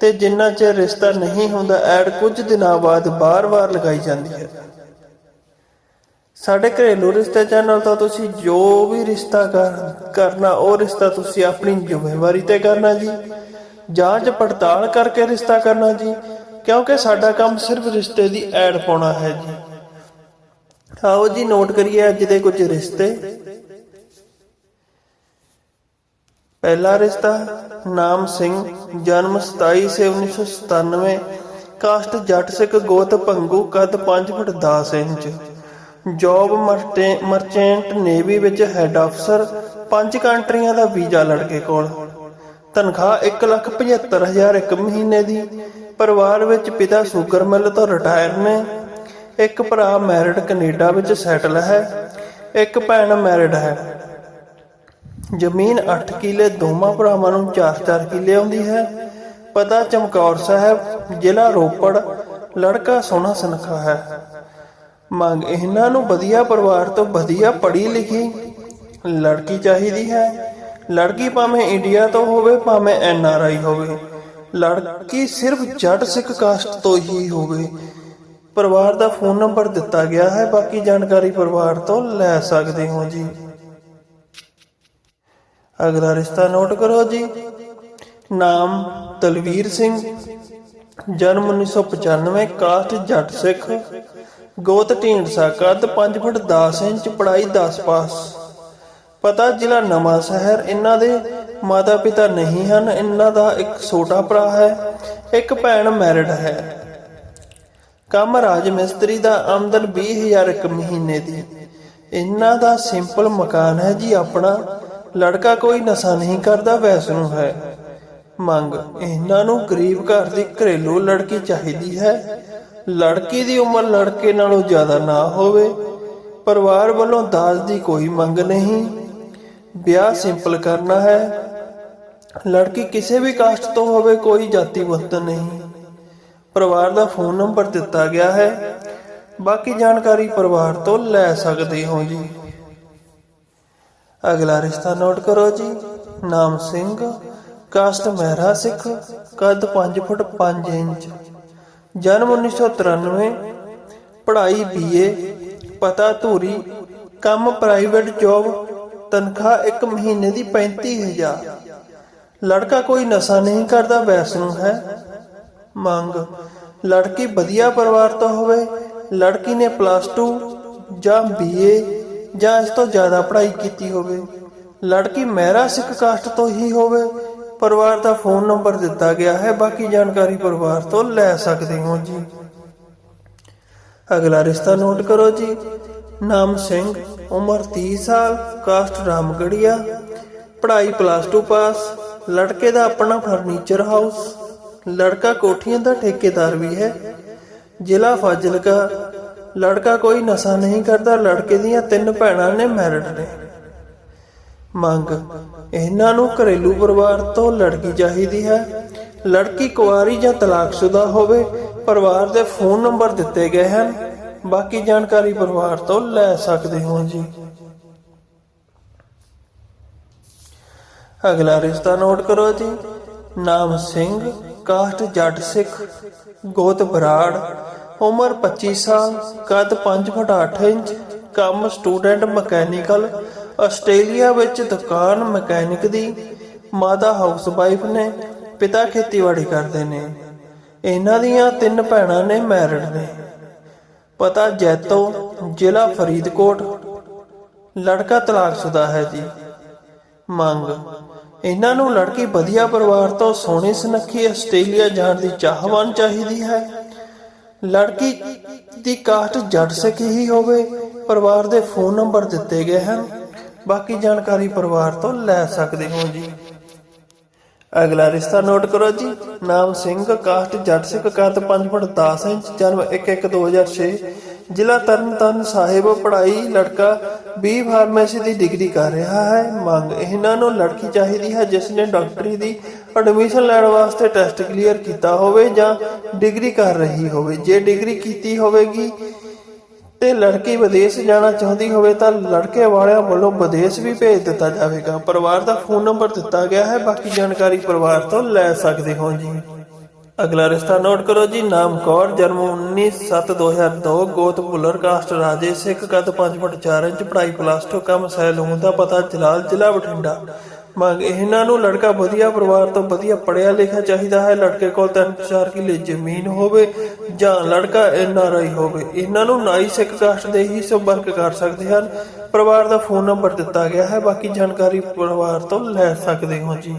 ਤੇ ਜਿੰਨਾ ਚਿਰ ਰਿਸ਼ਤਾ ਨਹੀਂ ਹੁੰਦਾ, ਐਡ ਕੁਝ ਦਿਨਾਂ ਬਾਅਦ ਬਾਰ-ਬਾਰ ਲਗਾਈ ਜਾਂਦੀ ਹੈ। ਸਾਡੇ ਘਰੇਲੂ ਰਿਸ਼ਤੇ ਚੈਨਲ ਤੋਂ ਤੁਸੀਂ ਜੋ ਵੀ ਰਿਸ਼ਤਾ ਕਰ- ਕਰਨਾ, ਉਹ ਰਿਸ਼ਤਾ ਤੁਸੀਂ ਆਪਣੀ ਜ਼ਿੰਮੇਵਾਰੀ ਤੇ ਕਰਨਾ ਜੀ। ਜਾਂਚ ਪੜਤਾਲ ਕਰਕੇ ਰਿਸ਼ਤਾ ਕਰਨਾ ਜੀ, ਕਿਉਂਕਿ ਸਾਡਾ ਕੰਮ ਸਿਰਫ ਰਿਸ਼ਤੇ ਦੀ ਐਡ ਪਾਉਣਾ ਹੈ ਜੀ। ਆਓ ਜੀ ਨੋਟ ਕਰੀਏ ਅੱਜ ਦੇ ਕੁਝ ਰਿਸ਼ਤੇ। ਪਹਿਲਾ ਰਿਸ਼ਤਾ ਨਾਮ ਸਿੰਘ, ਜਨਮ 27 ਸੇ 1997 ਕਾਸਟ ਜੱਟ ਸਿੱਖ ਗੋਤ ਭੰਗੂ ਕੱਦ 5 foot 10 inch. Job merchant navy ਵਿੱਚ ਹੈੱਡ ਅਫਸਰ ਪੰਜ ਕੰਟਰੀਆਂ ਦਾ ਵੀਜ਼ਾ ਲੜਕੇ ਕੋਲ। ਤਨਖਾਹ 175000 ਇੱਕ ਮਹੀਨੇ ਦੀ। ਪਰਿਵਾਰ ਵਿੱਚ ਪਿਤਾ ਸ਼ੂਗਰ ਮਿਲ ਤੋਂ ਰਿਟਾਇਰ ਨੇ। ਇੱਕ ਭਰਾ ਮੈਰਿਡ ਕੈਨੇਡਾ ਵਿੱਚ ਸੈਟਲ ਹੈ। ਇੱਕ ਭੈਣ ਮੈਰਿਡ ਹੈ। ਜ਼ਮੀਨ 8 ਕਿੱਲੇ ਦੋਵਾਂ ਭਰਾਵਾਂ ਨੂੰ 4-4 ਕਿੱਲੇ ਆਉਂਦੀ ਹੈ। ਪਤਾ ਚਮਕੌਰ ਸਾਹਿਬ, ਜ਼ਿਲ੍ਹਾ ਰੋਪੜ, ਲੜਕਾ ਸੋਹਣਾ ਸੁਨੱਖਾ ਹੈ। ਮੰਗ ਇਹਨਾਂ ਨੂੰ ਵਧੀਆ ਪਰਿਵਾਰ ਤੋਂ ਵਧੀਆ ਪੜ੍ਹੀ ਲਿਖੀ ਲੜਕੀ ਚਾਹੀਦੀ ਹੈ। ਲੜਕੀ ਭਾਵੇਂ ਇੰਡੀਆ ਤੋਂ ਹੋਵੇ, ਭਾਵੇਂ ਐਨ ਆਰ ਆਈ ਹੋਵੇ। ਲੜਕੀ ਸਿਰਫ ਜੱਟ ਸਿੱਖ ਕਾਸਟ ਤੋਂ ਹੀ ਹੋਵੇ। ਪਰਿਵਾਰ ਦਾ ਫੋਨ ਨੰਬਰ ਦਿੱਤਾ ਗਿਆ ਹੈ, ਬਾਕੀ ਜਾਣਕਾਰੀ ਪਰਿਵਾਰ ਤੋਂ ਲੈ ਸਕਦੇ ਹੋ ਜੀ। ਅਗਲਾ ਰਿਸ਼ਤਾ ਨੋਟ ਕਰੋ ਜੀ। ਨਾਮ ਤਲਵੀਰ ਸਿੰਘ, ਜਨਮ 1995 ਕਾਸਟ ਜੱਟ ਸਿੱਖ, ਗੋਤ ਢੀਂਡਸਾ ਕੱਦ 5 ਫੁੱਟ 10 ਇੰਚ, ਪੜ੍ਹਾਈ 10 ਪਾਸ। ਪਤਾ ਜ਼ਿਲ੍ਹਾ ਨਵਾਂ ਸ਼ਹਿਰ, ਇਹਨਾਂ ਦੇ ਮਾਤਾ ਪਿਤਾ ਨਹੀਂ ਹਨ, ਇਹਨਾਂ ਦਾ ਇੱਕ ਛੋਟਾ ਭਰਾ ਹੈ, ਇੱਕ ਭੈਣ ਮੈਰਿਡ ਹੈ। ਕੰਮ ਰਾਜ ਮਿਸਤਰੀ ਦਾ ਆਮਦਨ 20000 ਇੱਕ ਮਹੀਨੇ ਦੀ। ਇਹਨਾਂ ਦਾ ਸਿੰਪਲ ਮਕਾਨ ਹੈ ਜੀ ਆਪਣਾ ਲੜਕਾ ਕੋਈ ਨਸ਼ਾ ਨਹੀਂ ਕਰਦਾ, ਵੈਸਨੂੰ ਹੈ। ਮੰਗ, ਇਹਨਾਂ ਨੂੰ ਗਰੀਬ ਘਰ ਦੀ ਘਰੇਲੂ ਲੜਕੀ ਚਾਹੀਦੀ ਹੈ। ਲੜਕੀ ਦੀ ਉਮਰ ਲੜਕੇ ਨਾਲੋਂ ਜ਼ਿਆਦਾ ਨਾ ਹੋਵੇ। ਪਰਿਵਾਰ ਵੱਲੋਂ ਦਾਜ ਦੀ ਕੋਈ ਮੰਗ ਨਹੀਂ। ਵਿਆਹ ਸਿੰਪਲ ਕਰਨਾ ਹੈ। ਲੜਕੀ ਕਿਸੇ ਵੀ ਕਾਸਟ ਤੋਂ ਹੋਵੇ, ਕੋਈ ਜਾਤੀ ਬੰਧਨ ਨਹੀਂ। ਪਰਿਵਾਰ ਦਾ ਫੋਨ ਨੰਬਰ ਦਿੱਤਾ ਗਿਆ ਹੈ। ਬਾਕੀ ਜਾਣਕਾਰੀ ਪਰਿਵਾਰ ਤੋਂ ਲੈ ਸਕਦੇ ਹੋ ਜੀ। ਅਗਲਾ ਰਿਸ਼ਤਾ ਨੋਟ ਕਰੋ ਜੀ। ਨਾਮ ਸਿੰਘ, ਕਾਸਟ ਮਹਿਰਾ ਸਿੱਖ, ਕੱਦ 5 ਫੁੱਟ 5 ਇੰਚ। ਜਨਮ 1993 ਪੜ੍ਹਾਈ ਬੀਏ, ਪਤਾ ਧੂਰੀ, ਕੰਮ ਪ੍ਰਾਈਵੇਟ ਜੌਬ, ਤਨਖਾਹ 1 ਮਹੀਨੇ ਦੀ 35000 ਲੜਕਾ ਕੋਈ ਨਸ਼ਾ ਨਹੀਂ ਕਰਦਾ, ਵੈਸਨੂੰ ਹੈ। ਮੰਗ, ਲੜਕੀ ਵਧੀਆ ਪਰਿਵਾਰ ਤੋਂ ਹੋਵੇ, ਲੜਕੀ ਨੇ ਪਲੱਸ 2 ਜਾਂ ਬੀਏ ਜਾਂ ਇਸ ਤੋਂ ਜ਼ਿਆਦਾ ਪੜ੍ਹਾਈ ਕੀਤੀ ਹੋਵੇ। ਲੜਕੀ ਮਹਿਰਾ ਸਿੱਖ ਕਾਸਟ ਤੋਂ ਹੀ ਹੋਵੇ। ਪਰਿਵਾਰ ਦਾ ਫੋਨ ਨੰਬਰ ਦਿੱਤਾ ਗਿਆ ਹੈ। ਬਾਕੀ ਜਾਣਕਾਰੀ ਪਰਿਵਾਰ ਤੋਂ ਲੈ ਸਕਦੇ ਹੋ ਜੀ। ਅਗਲਾ ਰਿਸ਼ਤਾ ਨੋਟ ਕਰੋ ਜੀ। ਨਾਮ ਸਿੰਘ, ਉਮਰ 30 ਸਾਲ ਕਾਸਟ ਰਾਮਗੜੀਆ। ਪੜ੍ਹਾਈ ਪਲੱਸ 2 ਪਾਸ ਲੜਕੇ ਦਾ ਆਪਣਾ ਫਰਨੀਚਰ ਹਾਊਸ ਲੜਕਾ ਕੋਠੀਆਂ ਦਾ ਠੇਕੇਦਾਰ ਵੀ ਹੈ। ਜ਼ਿਲ੍ਹਾ ਫਾਜ਼ਿਲਕਾ। ਲੜਕਾ ਕੋਈ ਨਸ਼ਾ ਨਹੀਂ ਕਰਦਾ, ਲੜਕੇ ਦੀਆਂ ਤਿੰਨ ਭੈਣਾਂ ਨੇ ਮੈਰਿਡ ਨੇ। ਮੰਗ, ਇਹਨਾਂ ਨੂੰ ਘਰੇਲੂ ਪਰਿਵਾਰ ਤੋਂ ਲੜਕੀ ਚਾਹੀਦੀ ਹੈ। ਲੜਕੀ ਕੁਆਰੀ ਜਾਂ ਤਲਾਕਸ਼ੁਦਾ ਹੋਵੇ, ਪਰਿਵਾਰ ਦੇ ਫੋਨ ਨੰਬਰ ਦਿੱਤੇ ਗਏ ਹਨ। ਬਾਕੀ ਜਾਣਕਾਰੀ ਪਰਿਵਾਰ ਤੋਂ ਲੈ ਸਕਦੇ ਹੋ ਜੀ। ਅਗਲਾ ਰਿਸ਼ਤਾ ਨੋਟ ਕਰੋ ਜੀ। ਨਾਮ ਸਿੰਘ, ਕਾਸਟ ਜੱਟ ਸਿੱਖ, ਗੋਤ ਬਰਾੜ ਉਮਰ 25 ਸਾਲ, ਕੱਦ 5 ਫੁੱਟ 8 ਇੰਚ, ਕੰਮ ਸਟੂਡੈਂਟ ਮਕੈਨੀਕਲ, ਆਸਟ੍ਰੇਲੀਆ ਵਿੱਚ ਦੁਕਾਨ ਮਕੈਨਿਕ ਦੀ, ਮਾਤਾ ਹਾਊਸ ਵਾਈਫ ਨੇ, ਪਿਤਾ ਖੇਤੀਬਾੜੀ ਕਰਦੇ ਨੇ। ਇਹਨਾਂ ਦੀਆਂ ਤਿੰਨ ਭੈਣਾਂ ਨੇ ਮੈਰਿਡ ਨੇ। ਪਤਾ ਜੈਤੋ, ਜ਼ਿਲ੍ਹਾ ਫਰੀਦਕੋਟ। ਲੜਕਾ ਤਲਾਕਸ਼ੁਦਾ ਹੈ ਜੀ। ਮੰਗ, ਇਹਨਾਂ ਨੂੰ ਲੜਕੀ ਵਧੀਆ ਪਰਿਵਾਰ ਤੋਂ ਸੋਹਣੀ ਸੁਨੱਖੀ ਆਸਟ੍ਰੇਲੀਆ ਜਾਣ ਦੀ ਚਾਹਵਾਨ ਚਾਹੀਦੀ ਹੈ। ਲੜਕੀ ਦੀ ਕਾਸਟ ਜੱਟ ਸਿੱਖ ਹੀ ਹੋਵੇ? ਪਰਿਵਾਰ ਦੇ ਫੋਨ ਨੰਬਰ ਦਿੱਤੇ ਗਏ ਹਨ। ਬਾਕੀ ਜਾਣਕਾਰੀ ਪਰਿਵਾਰ ਤੋਂ ਲੈ ਸਕਦੇ ਹੋ ਜੀ। ਅਗਲਾ ਰਿਸ਼ਤਾ ਨੋਟ ਕਰੋ ਜੀ। ਨਾਮ ਸਿੰਘ, ਕਾਸਟ ਜੱਟ ਸਿੱਖ ਕੱਦ 5 ਫੁੱਟ 10 ਇੰਚ, ਜਨਮ 1/1/2006 ਜ਼ਿਲ੍ਹਾ ਤਰਨਤਾਰਨ ਸਾਹਿਬ ਪੜ੍ਹਾਈ ਲੜਕਾ ਬੀ ਫਾਰਮੇਸੀ ਦੀ ਡਿਗਰੀ ਕਰ ਰਿਹਾ ਹੈ ਮੰਗ ਇਹਨਾਂ ਨੂੰ ਲੜਕੀ ਚਾਹੀਦੀ ਹੈ ਜਿਸ ਨੇ ਡਾਕਟਰੀ ਦੀ ਐਡਮਿਸ਼ਨ ਲੈਣ ਵਾਸਤੇ ਟੈਸਟ ਕਲੀਅਰ ਕੀਤਾ ਹੋਵੇ ਜਾਂ ਡਿਗਰੀ ਕਰ ਰਹੀ ਹੋਵੇ ਜੇ ਡਿਗਰੀ ਕੀਤੀ ਹੋਵੇਗੀ ਤੇ ਲੜਕੀ ਵਿਦੇਸ਼ ਜਾਣਾ ਚਾਹੁੰਦੀ ਹੋਵੇ ਤਾਂ ਲੜਕੇ ਵਾਲਿਆਂ ਵੱਲੋਂ ਵਿਦੇਸ਼ ਵੀ ਭੇਜ ਦਿੱਤਾ ਜਾਵੇਗਾ ਪਰਿਵਾਰ ਦਾ ਫੋਨ ਨੰਬਰ ਦਿੱਤਾ ਗਿਆ ਹੈ ਬਾਕੀ ਜਾਣਕਾਰੀ ਪਰਿਵਾਰ ਤੋਂ ਲੈ ਸਕਦੇ ਹੋ ਜੀ ਅਗਲਾ ਰਿਸ਼ਤਾ ਨੋਟ ਕਰੋ ਜੀ, ਨਾਮ ਕੌਰ, ਜਨਮ 19/7/2002 ਗੋਤ ਭੁੱਲਰ ਕਾਸਟ ਰਾਜੇ, ਸਿੱਖ ਕੱਦ 5 ਫੁੱਟ 4 ਇੰਚ, ਪੜ੍ਹਾਈ ਪਲੱਸ 2 ਕੰਮ ਸੈਲੂਨ ਦਾ ਪਤਾ, ਜਲਾਲ ਜ਼ਿਲ੍ਹਾ ਬਠਿੰਡਾ। ਮੰਗ, ਇਹਨਾਂ ਨੂੰ ਲੜਕਾ ਵਧੀਆ ਪਰਿਵਾਰ ਤੋਂ ਵਧੀਆ ਪੜਿਆ ਲਿਖਿਆ ਚਾਹੀਦਾ ਹੈ, ਲੜਕੇ ਕੋਲ 3-4 ਕਿੱਲੇ ਜ਼ਮੀਨ ਹੋਵੇ ਜਾਂ ਲੜਕਾ ਐਨਆਰਆਈ ਹੋਵੇ। ਇਹਨਾਂ ਨੂੰ ਨਾਈ ਸਿੱਖ ਕਾਸਟ ਦੇ ਹੀ ਸੰਪਰਕ ਕਰ ਸਕਦੇ ਹਨ। ਪਰਿਵਾਰ ਦਾ ਫੋਨ ਨੰਬਰ ਦਿੱਤਾ ਗਿਆ ਹੈ, ਬਾਕੀ ਜਾਣਕਾਰੀ ਪਰਿਵਾਰ ਤੋਂ ਲੈ ਸਕਦੇ ਹੋ ਜੀ।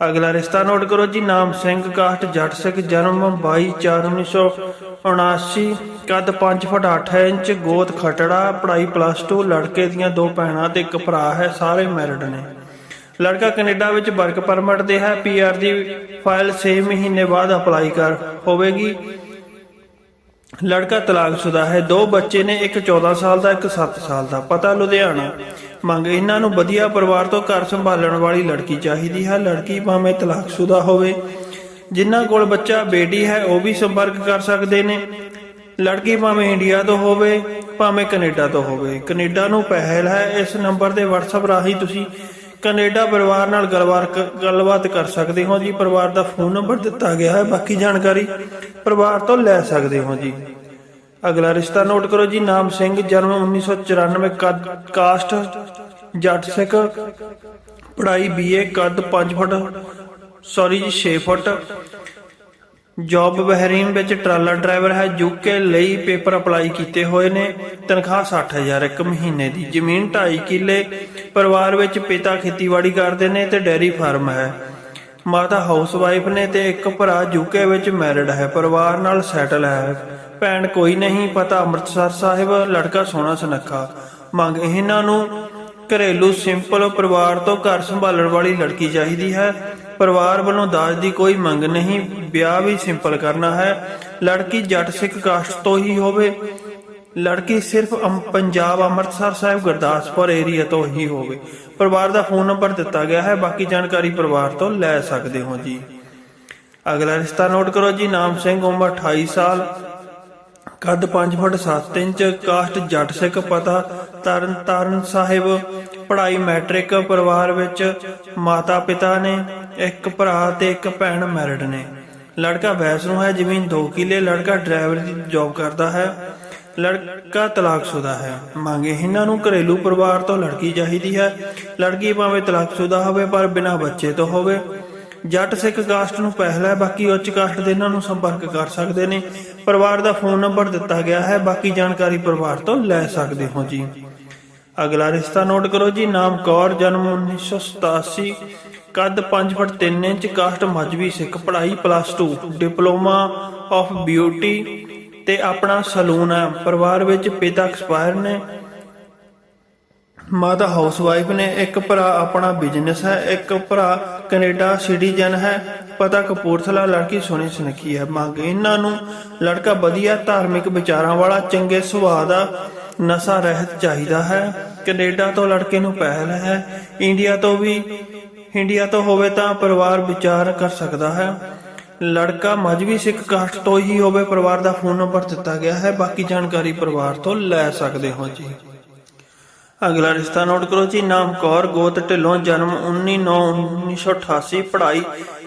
ਅਗਲਾ ਰਿਸ਼ਤਾ ਨੋਟ ਕਰੋ ਜੀ, ਨਾਮ ਸਿੰਘ ਕਾਸਟ ਜੱਟ ਸਿੱਖ ਜਨਮ 22/4/1979 ਕੱਦ 5 ਫੁੱਟ 8 ਇੰਚ, ਗੋਤ ਖਟੜਾ, ਪੜ੍ਹਾਈ ਪਲੱਸ 2 ਲੜਕੇ ਦੀਆਂ ਦੋ ਭੈਣਾਂ ਤੇ ਇੱਕ ਭਰਾ ਹੈ, ਸਾਰੇ ਮੈਰਿਡ ਨੇ। ਲੜਕਾ ਕੈਨੇਡਾ ਵਿੱਚ ਵਰਕ ਪਰਮਿਟ ਤੇ ਹੈ ਪੀਆਰ ਦੀ ਫਾਈਲ 6 ਮਹੀਨੇ ਬਾਅਦ ਅਪਲਾਈ ਕਰ ਹੋਵੇਗੀ। ਲੜਕਾ ਤਲਾਕਸ਼ੁਦਾ ਹੈ। ਦੋ ਬੱਚੇ ਨੇ, ਇੱਕ 14 ਸਾਲ ਦਾ, ਇੱਕ 7 ਸਾਲ ਦਾ। ਪਤਾ ਲੁਧਿਆਣਾ। ਮੰਗ ਇਹਨਾਂ ਨੂੰ ਵਧੀਆ ਪਰਿਵਾਰ ਤੋਂ ਘਰ ਸੰਭਾਲਣ ਵਾਲੀ ਲੜਕੀ ਚਾਹੀਦੀ ਹੈ। ਲੜਕੀ ਭਾਵੇਂ ਤਲਾਕਸ਼ੁਦਾ ਹੋਵੇ। ਜਿਨ੍ਹਾਂ ਕੋਲ ਬੱਚਾ, ਬੇਟੀ ਹੈ, ਉਹ ਵੀ ਸੰਪਰਕ ਕਰ ਸਕਦੇ ਨੇ। ਲੜਕੀ ਭਾਵੇਂ ਇੰਡੀਆ ਤੋਂ ਹੋਵੇ, ਭਾਵੇਂ ਕੈਨੇਡਾ ਤੋਂ ਹੋਵੇ। ਕੈਨੇਡਾ ਨੂੰ ਪਹਿਲ ਹੈ। ਇਸ ਨੰਬਰ ਤੇ WhatsApp ਰਾਹੀਂ ਤੁਸੀਂ ਕੈਨੇਡਾ ਪਰਿਵਾਰ ਨਾਲ ਗੱਲਬਾਤ ਗੱਲਬਾਤ ਕਰ ਸਕਦੇ ਹੋ ਜੀ। ਪਰਿਵਾਰ ਦਾ ਫੋਨ ਨੰਬਰ ਦਿੱਤਾ ਗਿਆ ਹੈ। ਬਾਕੀ ਜਾਣਕਾਰੀ ਪਰਿਵਾਰ ਤੋਂ ਲੈ ਸਕਦੇ ਹੋ ਜੀ। ਅਗਲਾ ਰਿਸ਼ਤਾ ਨੋਟ ਕਰੋ ਜੀ। ਨਾਮ ਸਿੰਘ, ਜਨਮ 1994 ਕੱਦ, ਕਾਸਟ, ਜੱਟ ਸਿੱਖ, ਪੜ੍ਹਾਈ ਬੀਏ ਕੱਦ 5 ਫੁੱਟ ਸੌਰੀ ਜੀ 6 ਫੁੱਟ। ਜੌਬ ਬਹਿਰੀਨ ਵਿੱਚ ਟਰਾਲਾ ਡਰਾਈਵਰ ਹੈ ਯੂਕੇ ਲਈ ਪੇਪਰ ਅਪਲਾਈ ਕੀਤੇ ਹੋਏ ਨੇ। ਤਨਖਾਹ 60000 ਇੱਕ ਮਹੀਨੇ ਦੀ। ਜ਼ਮੀਨ 2.5 ਕਿੱਲੇ। ਪਰਿਵਾਰ ਵਿੱਚ ਪਿਤਾ ਖੇਤੀਬਾੜੀ ਕਰਦੇ ਨੇ ਤੇ ਡੈਰੀ ਫਾਰਮ ਹੈ। ਮਾਤਾ ਹਾਊਸ ਵਾਈਫ ਨੇ ਤੇ ਇੱਕ ਭਰਾ ਯੂਕੇ ਵਿੱਚ ਮੈਰਿਡ ਹੈ। ਪਰਿਵਾਰ ਨਾਲ ਸੈਟਲ ਹੈ। ਭੈਣ ਕੋਈ ਨਹੀਂ, ਪਤਾ ਅੰਮ੍ਰਿਤਸਰ ਸਾਹਿਬ, ਲੜਕਾ ਸੋਹਣਾ ਸੁਨੱਖਾ। ਮੰਗ ਇਹਨਾਂ ਨੂੰ ਘਰੇਲੂ ਸਿੰਪਲ ਪਰਿਵਾਰ ਤੋਂ ਘਰ ਸੰਭਾਲਣ ਵਾਲੀ ਲੜਕੀ ਚਾਹੀਦੀ ਹੈ। ਪਰਿਵਾਰ ਵੱਲੋਂ ਦਾਜ ਦੀ ਕੋਈ ਮੰਗ ਨਹੀਂ, ਵਿਆਹ ਵੀ ਸਿੰਪਲ ਕਰਨਾ ਹੈ। ਲੜਕੀ ਜੱਟ ਸਿੱਖ ਕਾਸਟ ਤੋਂ ਹੀ ਹੋਵੇ। ਲੜਕੀ ਸਿਰਫ ਪੰਜਾਬ ਅੰਮ੍ਰਿਤਸਰ ਸਾਹਿਬ ਗੁਰਦਾਸਪੁਰ ਏਰੀਆ ਤੋਂ ਹੀ ਹੋਵੇ। ਪਰਿਵਾਰ ਦਾ ਫੋਨ ਨੰਬਰ ਦਿੱਤਾ ਗਿਆ ਹੈ, ਬਾਕੀ ਜਾਣਕਾਰੀ ਪਰਿਵਾਰ ਤੋਂ ਲੈ ਸਕਦੇ ਹੋ ਜੀ। ਅਗਲਾ ਰਿਸ਼ਤਾ ਨੋਟ ਕਰੋ ਜੀ, ਨਾਮ ਸਿੰਘ, ਉਮਰ 28 ਸਾਲ, ਕੱਦ 5 foot 7 inch caste Jatt Sikh ਪਤਾ, ਤਰਨ ਤਾਰਨ ਸਾਹਿਬ, ਪੜ੍ਹਾਈ ਮੈਟ੍ਰਿਕ, ਪਰਿਵਾਰ ਵਿੱਚ ਮਾਤਾ ਪਿਤਾ ਨੇ ਇੱਕ ਭਰਾ ਤੇ ਇੱਕ ਭੈਣ ਮੈਰਿਡ ਨੇ। ਲੜਕਾ ਵੈਸਨੂੰ ਹੈ ਜ਼ਮੀਨ 2 ਕਿੱਲੇ। ਲੜਕਾ ਡਰਾਈਵਰ ਦੀ ਜੌਬ ਕਰਦਾ ਹੈ। ਲੜਕਾ ਤਲਾਕਸ਼ੁਦਾ ਹੈ। ਮੰਗੇ ਇਹਨਾਂ ਨੂੰ ਘਰੇਲੂ ਪਰਿਵਾਰ ਤੋਂ ਲੜਕੀ ਚਾਹੀਦੀ ਹੈ। ਲੜਕੀ ਭਾਵੇਂ ਤਲਾਕਸ਼ੁਦਾ ਹੋਵੇ, ਪਰ ਬਿਨਾਂ ਬੱਚੇ ਤੋਂ ਹੋਵੇ। ਜੱਟ ਸਿੱਖ ਕਾਸਟ ਨੂੰ ਪਹਿਲਾ ਹੈ, ਬਾਕੀ ਉੱਚ ਕਾਸਟ ਦੇ ਇਹਨਾਂ ਨੂੰ ਸੰਪਰਕ ਕਰ ਸਕਦੇ ਨੇ। ਪਰਿਵਾਰ ਦਾ ਫੋਨ ਨੰਬਰ ਦਿੱਤਾ ਗਿਆ ਹੈ, ਬਾਕੀ ਜਾਣਕਾਰੀ ਪਰਿਵਾਰ ਤੋਂ ਲੈ ਸਕਦੇ ਹੋ ਜੀ। ਅਗਲਾ ਰਿਸ਼ਤਾ ਨੋਟ ਕਰੋ ਜੀ। ਨਾਮ ਕੌਰ, ਜਨਮ 1987 ਕੱਦ 5 foot 3 inch, caste Mazhabi Sikh ਪੜ੍ਹਾਈ ਪਲੱਸ 2 ਡਿਪਲੋਮਾ ਆਫ ਬਿਊਟੀ ਤੇ ਆਪਣਾ ਸਲੂਨ ਹੈ। ਪਰਿਵਾਰ ਵਿੱਚ ਪਿਤਾ ਐਕਸਪਾਇਰ ਨੇ, ਮਾਤਾ ਹਾਊਸ ਨੇ, ਇੱਕ ਭਰਾ ਆਪਣਾ ਬਿਜ਼ਨਸ ਹੈ, ਇੱਕ ਭਰਾ ਕੈਨੇਡਾ ਸਿਟੀਜ਼ਨ ਹੈ। ਪਤਾ ਕਪੂਰਥਲਾ ਲੜਕੀ ਸੋਹਣੀ ਸੁਨੱਖੀ ਹੈ। ਮੰਗ ਇਹਨਾਂ ਨੂੰ ਲੜਕਾ ਵਧੀਆ ਧਾਰਮਿਕ ਵਿਚਾਰਾਂ ਵਾਲਾ, ਚੰਗੇ ਸੁਭਾਅ ਦਾ ਨਸ਼ਾ ਰਹਿਤ ਚਾਹੀਦਾ ਹੈ। ਕੈਨੇਡਾ ਤੋਂ ਲੜਕੇ ਨੂੰ ਪਹਿਲ ਹੈ। ਇੰਡੀਆ ਤੋਂ ਵੀ ਇੰਡੀਆ ਤੋਂ ਹੋਵੇ ਤਾਂ ਪਰਿਵਾਰ ਵਿਚਾਰ ਕਰ ਸਕਦਾ ਹੈ। ਲੜਕਾ ਮਜਬੀ ਸਿੱਖ ਕਾਸਟ ਤੋਂ ਹੀ ਹੋਵੇ ਪਰਿਵਾਰ ਦਾ ਫੋਨ ਨੰਬਰ ਦਿੱਤਾ ਗਿਆ ਹੈ। ਬਾਕੀ ਜਾਣਕਾਰੀ ਪਰਿਵਾਰ ਤੋਂ ਲੈ ਸਕਦੇ ਹੋ ਜੀ। ਅਗਲਾ ਰਿਸ਼ਤਾ ਨੋਟ ਕਰੋ ਜੀ। ਨਾਮ ਕੌਰ, ਗੋਤ ਢਿੱਲੋਂ, ਜਨਮ 19/9/1988 ਪੜ੍ਹਾਈ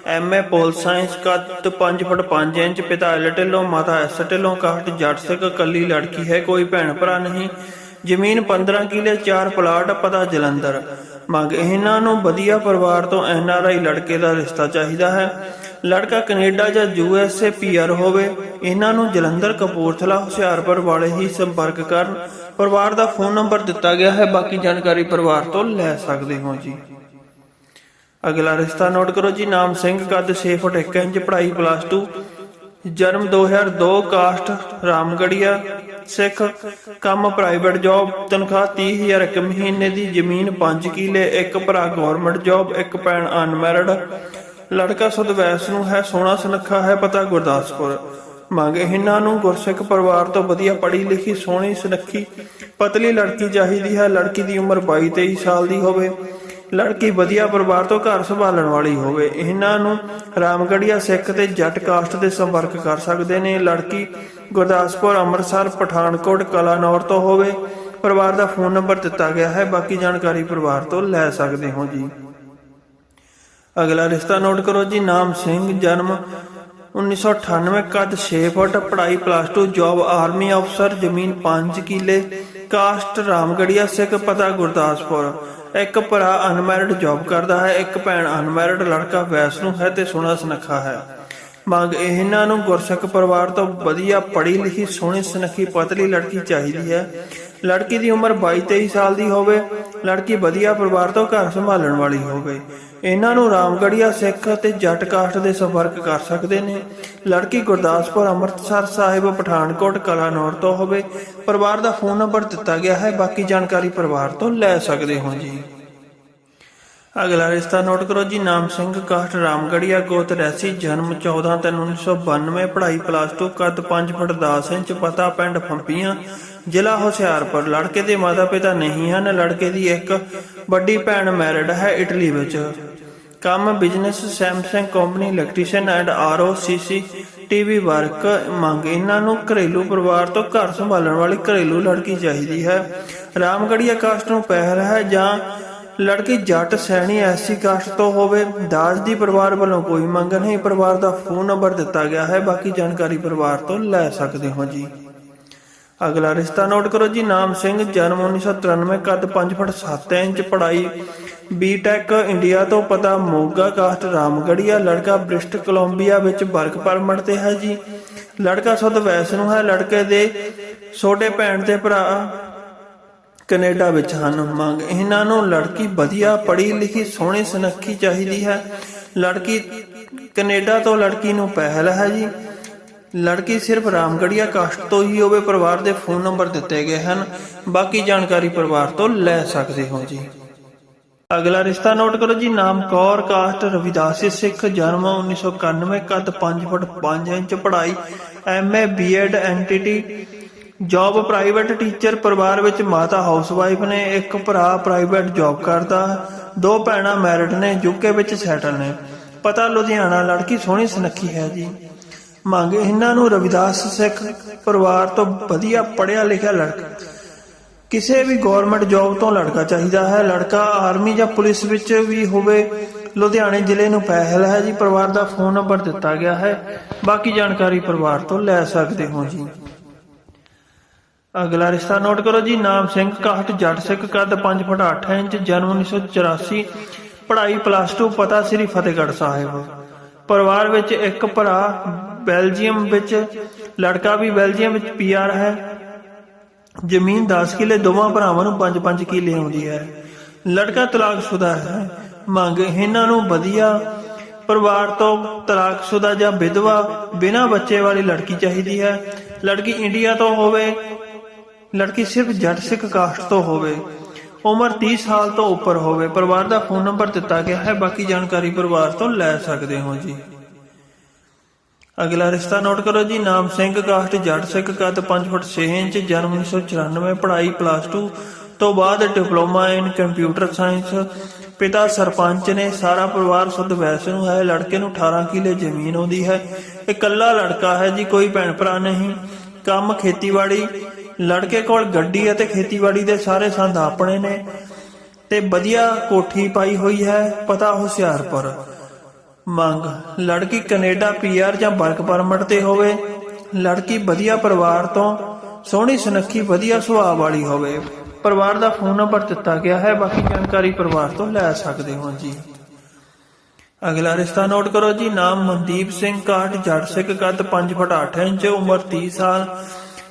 ਐਮਏ ਪੋਲ ਸਾਇੰਸ, ਕੱਦ 5 ਫੁੱਟ 5 ਇੰਚ, ਪਿਤਾ ਐਲ ਢਿੱਲੋਂ, ਮਾਤਾ ਐਸ ਢਿੱਲੋਂ, ਕਾਸਟ ਜੱਟ ਸਿੱਖ, ਕੱਲੀ ਲੜਕੀ ਹੈ, ਕੋਈ ਭੈਣ ਭਰਾ ਨਹੀਂ। ਜ਼ਮੀਨ 15 ਕਿਲੇ 4 ਪਲਾਟ, ਪਤਾ ਜਲੰਧਰ। ਮੰਗ ਇਹਨਾਂ ਨੂੰ ਵਧੀਆ ਪਰਿਵਾਰ ਤੋਂ ਐਨਆਰਆਈ ਲੜਕੇ ਦਾ ਰਿਸ਼ਤਾ ਚਾਹੀਦਾ ਹੈ। ਲੜਕਾ ਕੈਨੇਡਾ ਜਾਂ ਯੂਐਸਏ ਪੀਆਰ ਹੋਵੇ, ਇਹਨਾਂ ਨੂੰ ਜਲੰਧਰ, ਕਪੂਰਥਲਾ, ਹੁਸ਼ਿਆਰਪੁਰ ਵਾਲੇ ਹੀ ਸੰਪਰਕ ਕਰਨ। ਪਰਿਵਾਰ ਦਾ ਫੋਨ ਨੰਬਰ ਦਿੱਤਾ ਗਿਆ ਹੈ, ਬਾਕੀ ਜਾਣਕਾਰੀ ਪਰਿਵਾਰ ਤੋਂ ਲੈ ਸਕਦੇ ਹੋ ਜੀ। ਅਗਲਾ ਰਿਸ਼ਤਾ ਨੋਟ ਕਰੋ ਜੀ, ਨਾਮ ਸਿੰਘ, ਕੱਦ 6 ਫੁੱਟ 1 ਇੰਚ, ਪੜ੍ਹਾਈ ਪਲੱਸ 2 ਜਨਮ 2002 ਕਾਸਟ ਰਾਮਗੜੀਆ, ਸਿੱਖ, ਕੰਮ ਪ੍ਰਾਈਵੇਟ ਜੌਬ ਤਨਖਾਹ 30000 ਇੱਕ ਮਹੀਨੇ ਦੀ ਜ਼ਮੀਨ 5 ਕਿੱਲੇ, ਇੱਕ ਭਰਾ ਗਵਰਨਮੈਂਟ ਜੌਬ ਇੱਕ ਭੈਣ ਅਨਮੈਰਿਡ ਲੜਕਾ ਸੁਦਵੈਸ ਨੂੰ ਹੈ, ਸੋਹਣਾ ਸੁਨੱਖਾ ਹੈ, ਪਤਾ ਗੁਰਦਾਸਪੁਰ। ਮੰਗ ਇਹਨਾਂ ਨੂੰ ਗੁਰਸਿੱਖ ਪਰਿਵਾਰ ਤੋਂ ਵਧੀਆ ਪੜ੍ਹੀ ਲਿਖੀ, ਸੋਹਣੀ ਸੁਨੱਖੀ, ਪਤਲੀ ਲੜਕੀ ਚਾਹੀਦੀ ਹੈ। ਲੜਕੀ ਦੀ ਉਮਰ 22 23 ਸਾਲ ਦੀ ਹੋਵੇ। ਲੜਕੀ ਵਧੀਆ ਪਰਿਵਾਰ ਤੋਂ ਘਰ ਸੰਭਾਲਣ ਵਾਲੀ ਹੋਵੇ, ਇਹਨਾਂ ਨੂੰ ਰਾਮਗੜੀਆ ਸਿੱਖ ਤੇ ਜੱਟ ਕਾਸਟ ਦੇ ਸੰਪਰਕ ਕਰ ਸਕਦੇ ਨੇ। ਲੜਕੀ ਗੁਰਦਾਸਪੁਰ, ਅੰਮ੍ਰਿਤਸਰ, ਪਠਾਨਕੋਟ, ਕਲਾਨੌਰ ਤੋਂ ਹੋਵੇ, ਪਰਿਵਾਰ ਦਾ ਫੋਨ ਨੰਬਰ ਦਿੱਤਾ ਗਿਆ ਹੈ, ਬਾਕੀ ਜਾਣਕਾਰੀ ਪਰਿਵਾਰ ਤੋਂ ਲੈ ਸਕਦੇ ਹੋ ਜੀ। ਅਗਲਾ ਰਿਸ਼ਤਾ ਨੋਟ ਕਰੋ ਜੀ, ਨਾਮ ਸਿੰਘ, ਜਨਮ 1998 ਕੱਦ 6 ਫੁੱਟ, ਪੜ੍ਹਾਈ ਪਲੱਸ 2 ਜੌਬ ਆਰਮੀ ਅਫਸਰ ਜ਼ਮੀਨ 5 ਕਿੱਲੇ ਕਾਸਟ ਰਾਮਗੜੀਆ ਸਿੱਖ, ਪਤਾ ਗੁਰਦਾਸਪੁਰ। ਇੱਕ ਭਰਾ ਅਨਮੈਰਿਡ ਜੌਬ ਕਰਦਾ ਹੈ, ਇੱਕ ਭੈਣ ਅਨਮੈਰਿਡ ਲੜਕਾ ਵੈਸ਼ਨੂ ਹੈ ਤੇ ਸੋਹਣਾ ਸੁਨੱਖਾ ਹੈ। ਮੰਗ ਇਹਨਾਂ ਨੂੰ ਗੁਰਸਿੱਖ ਪਰਿਵਾਰ ਤੋਂ ਵਧੀਆ ਪੜ੍ਹੀ ਲਿਖੀ, ਸੋਹਣੀ ਸੁਨੱਖੀ ਪਤਲੀ ਲੜਕੀ ਚਾਹੀਦੀ ਹੈ। ਲੜਕੀ ਦੀ ਉਮਰ 22 23 ਸਾਲ ਦੀ ਹੋਵੇ, ਲੜਕੀ ਵਧੀਆ ਪਰਿਵਾਰ ਤੋਂ ਘਰ ਸੰਭਾਲਣ ਵਾਲੀ ਹੋਵੇ। ਇਹਨਾਂ ਨੂੰ ਰਾਮਗੜੀਆ ਸਿੱਖ ਅਤੇ ਜੱਟ ਕਾਸਟ ਦੇ ਸੰਪਰਕ ਕਰ ਸਕਦੇ ਨੇ। ਲੜਕੀ ਗੁਰਦਾਸਪੁਰ ਅੰਮ੍ਰਿਤਸਰ ਸਾਹਿਬ, ਪਠਾਨਕੋਟ, ਕਲਾਨੌਰ ਤੋਂ ਹੋਵੇ। ਪਰਿਵਾਰ ਦਾ ਫੋਨ ਨੰਬਰ ਦਿੱਤਾ ਗਿਆ ਹੈ। ਬਾਕੀ ਜਾਣਕਾਰੀ ਪਰਿਵਾਰ ਤੋਂ ਲੈ ਸਕਦੇ ਹੋ ਜੀ। ਅਗਲਾ ਰਿਸ਼ਤਾ ਨੋਟ ਕਰੋ ਜੀ। ਨਾਮ ਸਿੰਘ ਕਾਸਟ ਰਾਮਗੜੀਆ ਗੋਤ ਰੈਸੀ ਜਨਮ 14 ਤਿੰਨ 1992 ਪੜ੍ਹਾਈ ਪਲੱਸ 2 ਕੱਦ 5 ਫੁੱਟ 10 ਇੰਚ, ਪਤਾ ਪਿੰਡ ਫੰਪੀਆਂ, ਜ਼ਿਲ੍ਹਾ ਹੁਸ਼ਿਆਰਪੁਰ। ਲੜਕੇ ਦੇ ਮਾਤਾ ਪਿਤਾ ਨਹੀਂ ਹਨ। ਲੜਕੇ ਦੀ ਇੱਕ ਵੱਡੀ ਭੈਣ ਮੈਰਿਡ ਹੈ ਇਟਲੀ ਵਿੱਚ। ਕੰਮ business Samsung company electrician and R O C C TV work ਮੰਗ। ਇਹਨਾਂ ਨੂੰ ਘਰੇਲੂ ਪਰਿਵਾਰ ਤੋਂ ਘਰ ਸੰਭਾਲਣ ਵਾਲੀ ਘਰੇਲੂ ਲੜਕੀ ਚਾਹੀਦੀ ਹੈ। ਰਾਮਗੜੀਆ ਕਾਸਟ ਨੂੰ ਪਹਿਲ ਹੈ ਜਾਂ ਲੜਕੀ ਜੱਟ ਸੈਣੀ ਐਸੀ ਕਾਸਟ ਤੋਂ ਹੋਵੇ। ਦਾਜ ਦੀ ਪਰਿਵਾਰ ਵੱਲੋਂ ਕੋਈ ਮੰਗ ਨਹੀਂ। ਪਰਿਵਾਰ ਦਾ ਫੋਨ ਨੰਬਰ ਦਿੱਤਾ ਗਿਆ ਹੈ। ਬਾਕੀ ਜਾਣਕਾਰੀ ਪਰਿਵਾਰ ਤੋਂ ਲੈ ਸਕਦੇ ਹੋ ਜੀ। ਅਗਲਾ ਰਿਸ਼ਤਾ ਨੋਟ ਕਰੋ ਜੀ। ਨਾਮ ਸਿੰਘ, ਜਨਮ 1993 ਕੱਦ 5 ਫੁੱਟ 7 ਇੰਚ, ਪੜ੍ਹਾਈ ਬੀਟੈਕ ਇੰਡੀਆ ਤੋਂ ਪਤਾ ਮੋਗਾ, ਕਾਸਟ ਰਾਮਗੜੀਆ ਲੜਕਾ ਬ੍ਰਿਸਟ ਕੋਲੰਬੀਆ ਵਿੱਚ ਵਰਕ ਪਰਮਿਟ ਤੇ ਹੈ ਜੀ। ਲੜਕਾ ਸੁਧ ਵੈਸ਼ਨੂੰ ਹੈ, ਲੜਕੇ ਦੇ ਛੋਟੇ ਭੈਣ ਤੇ ਭਰਾ ਕੈਨੇਡਾ ਵਿੱਚ ਹਨ। ਮੰਗ, ਇਹਨਾਂ ਨੂੰ ਲੜਕੀ ਵਧੀਆ ਪੜ੍ਹੀ ਲਿਖੀ, ਸੋਹਣੀ ਸੁਨੱਖੀ ਚਾਹੀਦੀ ਹੈ। ਲੜਕੀ ਕੈਨੇਡਾ ਤੋਂ ਲੜਕੀ ਨੂੰ ਪਹਿਲ ਹੈ ਜੀ। ਲੜਕੀ ਸਿਰਫ ਰਾਮਗੜੀਆ ਕਾਸਟ ਤੋਂ ਹੀ ਹੋਵੇ, ਪਰਿਵਾਰ ਦੇ ਫੋਨ ਨੰਬਰ ਦਿੱਤੇ ਗਏ ਹਨ। ਬਾਕੀ ਜਾਣਕਾਰੀ ਪਰਿਵਾਰ ਤੋਂ ਲੈ ਸਕਦੇ ਹੋ ਜੀ। ਅਗਲਾ ਰਿਸ਼ਤਾ ਨੋਟ ਕਰੋ ਜੀ, ਨਾਮ ਕੌਰ, ਕਾਸਟ ਰਵਿਦਾਸੀ ਸਿੱਖ, ਜਨਮ 1991 ਕੱਦ 5 ਫੁੱਟ 5 ਇੰਚ, ਪੜ੍ਹਾਈ M A B Ed N T T job private teacher ਪਰਿਵਾਰ ਵਿੱਚ ਮਾਤਾ ਹਾਊਸਵਾਈਫ ਨੇ, ਇੱਕ ਭਰਾ ਪ੍ਰਾਈਵੇਟ ਜੌਬ ਕਰਦਾ, ਦੋ ਭੈਣਾਂ ਮੈਰਿਡ ਨੇ ਯੂਕੇ ਵਿੱਚ ਸੈਟਲ ਨੇ। ਪਤਾ ਲੁਧਿਆਣਾ ਲੜਕੀ ਸੋਹਣੀ ਸੁਨੱਖੀ ਹੈ ਜੀ। ਮੰਗ ਇਹਨਾਂ ਨੂੰ ਰਵਿਦਾਸ ਸਿੱਖ ਪਰਿਵਾਰ ਤੋਂ ਵਧੀਆ ਪੜ੍ਹਿਆ ਲਿਖਿਆ ਲੜਕਾ ਕਿਸੇ ਵੀ ਗਵਰਨਮੈਂਟ ਜੌਬ ਤੋਂ ਲੜਕਾ ਚਾਹੀਦਾ ਹੈ। ਲੜਕਾ ਆਰਮੀ ਜਾਂ ਪੁਲਿਸ ਵਿੱਚ ਵੀ ਹੋਵੇ, ਲੁਧਿਆਣੇ ਜ਼ਿਲ੍ਹੇ ਨੂੰ ਪਹਿਲ ਹੈ ਜੀ। ਪਰਿਵਾਰ ਦਾ ਫੋਨ ਨੰਬਰ ਦਿੱਤਾ ਗਿਆ ਹੈ। ਬਾਕੀ ਜਾਣਕਾਰੀ ਪਰਿਵਾਰ ਤੋਂ ਲੈ ਸਕਦੇ ਹੋ ਜੀ। ਅਗਲਾ ਰਿਸ਼ਤਾ ਨੋਟ ਕਰੋ ਜੀ। ਨਾਮ ਸਿੰਘ, ਕਾਹਟ, ਜੱਟ ਸਿੱਖ, ਕੱਦ 5 ਫੁੱਟ 8 ਇੰਚ, ਜਨਮ 1984 ਪੜ੍ਹਾਈ ਪਲੱਸ 2 ਪਤਾ ਸ੍ਰੀ ਫਤਿਹਗੜ੍ਹ ਸਾਹਿਬ। ਪਰਿਵਾਰ ਵਿੱਚ ਇੱਕ ਭਰਾ, ਬੈਲਜੀਅਮ ਵਿੱਚ, ਲੜਕਾ ਵੀ ਬੈਲਜੀਅਮ ਵਿੱਚ ਪੀਆਰ ਹੈ। ਜ਼ਮੀਨ 10 ਕਿੱਲੇ ਦੋਵਾਂ ਭਰਾਵਾਂ ਨੂੰ 5-5 ਕਿੱਲੇ ਆਉਂਦੀ ਹੈ। ਲੜਕਾ ਤਲਾਕਸ਼ੁਦਾ ਹੈ। ਮੰਗ ਇਹਨਾਂ ਨੂੰ ਵਧੀਆ ਪਰਿਵਾਰ ਤੋਂ ਤਲਾਕਸ਼ੁਦਾ ਜਾਂ ਵਿਧਵਾ ਬਿਨਾਂ ਬੱਚੇ ਵਾਲੀ ਲੜਕੀ ਚਾਹੀਦੀ ਹੈ। ਲੜਕੀ ਇੰਡੀਆ ਤੋਂ ਹੋਵੇ, ਲੜਕੀ ਸਿਰਫ ਜੱਟ ਸਿੱਖ ਕਾਸਟ ਤੋਂ ਹੋਵੇ, ਉਮਰ 30 ਸਾਲ ਤੋਂ ਉੱਪਰ ਹੋਵੇ, ਪਰਿਵਾਰ ਦਾ ਫੋਨ ਨੰਬਰ ਦਿੱਤਾ ਗਿਆ ਹੈ। ਬਾਕੀ ਜਾਣਕਾਰੀ ਪਰਿਵਾਰ ਤੋਂ ਲੈ ਸਕਦੇ ਹੋ ਜੀ। ਅਗਲਾ ਰਿਸ਼ਤਾ ਨੋਟ ਕਰੋ ਜੀ, ਨਾਮ ਸਿੰਘ ਕਾਸਟ ਜੱਟ ਸਿੱਖ, ਕੱਦ 5 ਫੁੱਟ 6 ਇੰਚ, ਜਨਮ 1994 ਪੜ੍ਹਾਈ ਪਲੱਸ 2 ਤੋਂ ਬਾਅਦ ਡਿਪਲੋਮਾ ਇਨ ਕੰਪਿਊਟਰ ਸਾਇੰਸ ਪਿਤਾ ਸਰਪੰਚ ਨੇ ਸਾਰਾ ਪਰਿਵਾਰ ਸੁਧ ਵੈਸੇ ਨੂੰ ਹੈ, ਲੜਕੇ ਨੂੰ 18 ਕਿੱਲੇ ਜ਼ਮੀਨ ਆਉਂਦੀ ਹੈ। ਇਕੱਲਾ ਲੜਕਾ ਹੈ ਜੀ, ਕੋਈ ਭੈਣ ਭਰਾ ਨਹੀਂ। ਕੰਮ ਖੇਤੀਬਾੜੀ, ਲੜਕੇ ਕੋਲ ਗੱਡੀ ਅਤੇ ਖੇਤੀਬਾੜੀ ਦੇ ਸਾਰੇ ਸੰਦ ਆਪਣੇ ਨੇ। ਤੇ ਵਧੀਆ ਕੋਠੀ ਪਾਈ ਹੋਈ ਹੈ, ਪਤਾ ਹੁਸ਼ਿਆਰਪੁਰ। ਮੰਗ, ਲੜਕੀ ਕੈਨੇਡਾ ਪੀਆਰ ਜਾਂ ਵਰਕ ਪਰਮਿਟ ਤੇ ਹੋਵੇ। ਲੜਕੀ ਵਧੀਆ ਪਰਿਵਾਰ ਤੋਂ ਸੋਹਣੀ ਸੁਨੱਖੀ ਵਧੀਆ ਸੁਭਾਅ ਵਾਲੀ ਹੋਵੇ। ਪਰਿਵਾਰ ਦਾ ਫੋਨ ਨੰਬਰ ਦਿੱਤਾ ਗਿਆ ਹੈ, ਬਾਕੀ ਜਾਣਕਾਰੀ ਪਰਿਵਾਰ ਤੋਂ ਲੈ ਸਕਦੇ ਹੋ ਜੀ। ਅਗਲਾ ਰਿਸ਼ਤਾ ਨੋਟ ਕਰੋ ਜੀ, ਨਾਮ ਮਨਦੀਪ ਸਿੰਘ ਕਾਟ ਜੱਟ ਸਿੱਖ ਕੱਦ 5 ਫੁੱਟ 8 ਇੰਚ, ਉਮਰ 30 ਸਾਲ।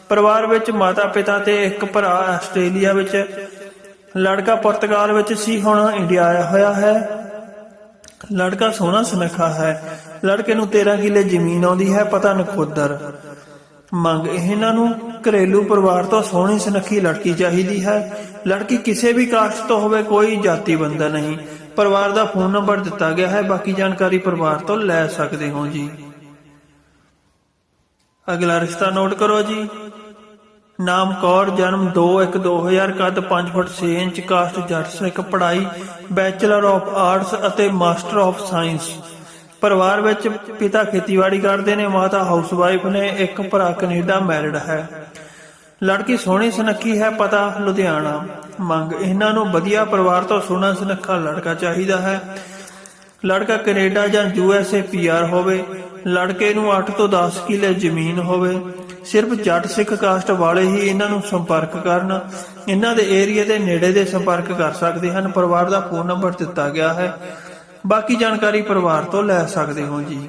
ਪਰਿਵਾਰ ਵਿੱਚ ਮਾਤਾ ਪਿਤਾ ਤੇ ਇੱਕ ਭਰਾ ਆਸਟ੍ਰੇਲੀਆ ਵਿੱਚ। ਲੜਕਾ ਪੁਰਤਗਾਲ ਵਿੱਚ ਸੀ, ਹੁਣ ਇੰਡੀਆ ਆਇਆ ਹੋਇਆ ਹੈ। ਲੜਕਾ ਸੋਹਣਾ ਸੁਨੱਖਾ ਹੈ। ਲੜਕੇ ਨੂੰ 13 ਕਿੱਲੇ ਜ਼ਮੀਨ ਆਉਂਦੀ ਹੈ, ਪਤਾ ਨਖੋਦਰ ਮੰਗ ਇਹਨਾਂ ਨੂੰ, ਘਰੇਲੂ ਪਰਿਵਾਰ ਤੋਂ ਸੋਹਣੀ ਸੁਨੱਖੀ ਲੜਕੀ ਚਾਹੀਦੀ ਹੈ। ਲੜਕੀ ਕਿਸੇ ਵੀ ਕਾਸਟ ਤੋਂ ਹੋਵੇ, ਕੋਈ ਜਾਤੀ ਬੰਦਾ ਨਹੀਂ। ਪਰਿਵਾਰ ਦਾ ਫੋਨ ਨੰਬਰ ਦਿੱਤਾ ਗਿਆ ਹੈ, ਬਾਕੀ ਜਾਣਕਾਰੀ ਪਰਿਵਾਰ ਤੋਂ ਲੈ ਸਕਦੇ ਹੋ ਜੀ। ਅਗਲਾ ਰਿਸ਼ਤਾ ਨੋਟ ਕਰੋ ਜੀ। ਨਾਮ ਕੌਰ, ਜਨਮ 2/1/2000 ਕੱਦ 5 ਫੁੱਟ 6 ਇੰਚ ਕਾਸਟ ਜੱਟ, ਸਿੱਖ ਪੜ੍ਹਾਈ ਬੈਚਲਰ ਆਫ ਆਰਟਸ ਅਤੇ ਮਾਸਟਰ ਆਫ ਸਾਇੰਸ ਪਰਿਵਾਰ ਵਿੱਚ ਪਿਤਾ ਖੇਤੀਬਾੜੀ ਕਰਦੇ ਨੇ, ਮਾਤਾ ਹਾਊਸਵਾਈਫ ਨੇ, ਇੱਕ ਭਰਾ ਕੈਨੇਡਾ ਮੈਰਿਡ ਹੈ। ਲੜਕੀ ਸੋਹਣੀ ਸੁਨੱਖੀ ਹੈ, ਪਤਾ ਲੁਧਿਆਣਾ। ਮੰਗ, ਇਹਨਾਂ ਨੂੰ ਵਧੀਆ ਪਰਿਵਾਰ ਤੋਂ ਸੋਹਣਾ ਸੁਨੱਖਾ ਲੜਕਾ ਚਾਹੀਦਾ ਹੈ। ਲੜਕਾ ਕੈਨੇਡਾ ਜਾਂ U S A P R ਹੋਵੇ, ਲੜਕੇ ਨੂੰ 8 ਤੋਂ 10 ਕਿੱਲੇ ਜ਼ਮੀਨ ਹੋਵੇ। ਸਿਰਫ ਜੱਟ ਸਿੱਖ ਕਾਸਟ ਵਾਲੇ ਹੀ ਇਹਨਾਂ ਨੂੰ ਸੰਪਰਕ ਕਰਨ, ਇਹਨਾਂ ਦੇ ਏਰੀਆ ਦੇ ਨੇੜੇ ਦੇ ਸੰਪਰਕ ਕਰ ਸਕਦੇ ਹਨ, ਪਰਿਵਾਰ ਦਾ ਫੋਨ ਨੰਬਰ ਦਿੱਤਾ ਗਿਆ ਹੈ। ਬਾਕੀ ਜਾਣਕਾਰੀ ਪਰਿਵਾਰ ਤੋਂ ਲੈ ਸਕਦੇ ਹੋ ਜੀ।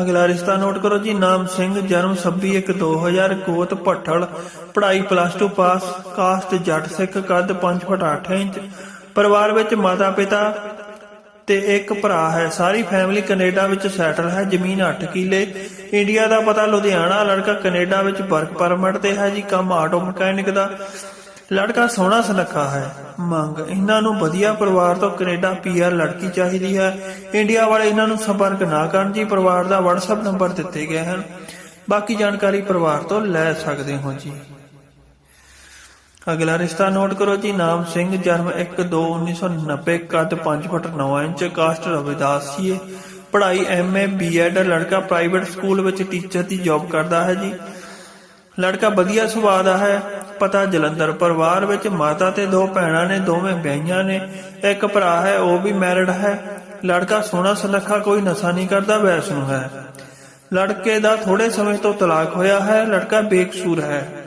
ਅਗਲਾ ਰਿਸ਼ਤਾ ਨੋਟ ਕਰੋ ਜੀ, ਨਾਮ ਸਿੰਘ, ਜਨਮ 26/1/2000 ਗੋਤ ਭੱਠਲ, ਪੜ੍ਹਾਈ ਪਲੱਸ 2 ਪਾਸ, ਕਾਸਟ ਜੱਟ ਸਿੱਖ, ਕੱਦ 5 ਫੁੱਟ 8 ਇੰਚ, ਪਰਿਵਾਰ ਵਿੱਚ ਮਾਤਾ ਪਿਤਾ ਤੇ ਇੱਕ ਭਰਾ ਹੈ। ਸਾਰੀ ਫੈਮਿਲੀ ਕੈਨੇਡਾ ਵਿੱਚ ਸੈਟਲ ਹੈ। ਜ਼ਮੀਨ 8 ਕਿੱਲੇ। ਇੰਡੀਆ ਦਾ ਪਤਾ ਲੁਧਿਆਣਾ, ਲੜਕਾ ਕੈਨੇਡਾ ਵਿੱਚ ਵਰਕ ਪਰਮਿਟ ਤੇ ਹੈ ਜੀ, ਕੰਮ ਆਟੋ ਮਕੈਨਿਕ ਦਾ। ਲੜਕਾ ਸੋਹਣਾ ਸੁਨੱਖਾ ਹੈ। ਮੰਗ, ਇਹਨਾਂ ਨੂੰ ਵਧੀਆ ਪਰਿਵਾਰ ਤੋਂ ਕੈਨੇਡਾ ਪੀਆਰ ਲੜਕੀ ਚਾਹੀਦੀ ਹੈ। ਇੰਡੀਆ ਵਾਲੇ ਇਹਨਾਂ ਨੂੰ ਸੰਪਰਕ ਨਾ ਕਰਨ ਜੀ, ਪਰਿਵਾਰ ਦਾ WhatsApp ਨੰਬਰ ਦਿੱਤੇ ਗਏ ਹਨ। ਬਾਕੀ ਜਾਣਕਾਰੀ ਪਰਿਵਾਰ ਤੋਂ ਲੈ ਸਕਦੇ ਹੋ ਜੀ। ਅਗਲਾ ਰਿਸ਼ਤਾ ਨੋਟ ਕਰੋ ਜੀ, ਨਾਮ ਸਿੰਘ, ਜਨਮ 1/2/1990 ਕੱਦ 5 foot 9 inch, caste Ravidas ji ਪੜ੍ਹਾਈ ਐਮਏ ਬੀਐਡ ਲੜਕਾ ਪ੍ਰਾਈਵੇਟ ਸਕੂਲ ਵਿੱਚ ਟੀਚਰ ਦੀ ਜੌਬ ਕਰਦਾ ਹੈ ਜੀ। ਲੜਕਾ ਵਧੀਆ ਸੁਭਾਅ ਦਾ ਹੈ, ਪਤਾ ਜਲੰਧਰ ਪਰਿਵਾਰ ਵਿੱਚ ਮਾਤਾ ਤੇ ਦੋ ਭੈਣਾਂ ਨੇ, ਦੋਵੇਂ ਵਿਆਹੀਆਂ ਨੇ, ਇੱਕ ਭਰਾ ਹੈ, ਉਹ ਵੀ ਮੈਰਿਡ ਹੈ। ਲੜਕਾ ਸੋਹਣਾ ਸੁਨੱਖਾ, ਕੋਈ ਨਸ਼ਾ ਨਹੀਂ ਕਰਦਾ, ਵੈਸ਼ਨੂ ਹੈ। ਲੜਕੇ ਦਾ ਥੋੜੇ ਸਮੇਂ ਤੋਂ ਤਲਾਕ ਹੋਇਆ ਹੈ, ਲੜਕਾ ਬੇਕਸੂਰ ਹੈ।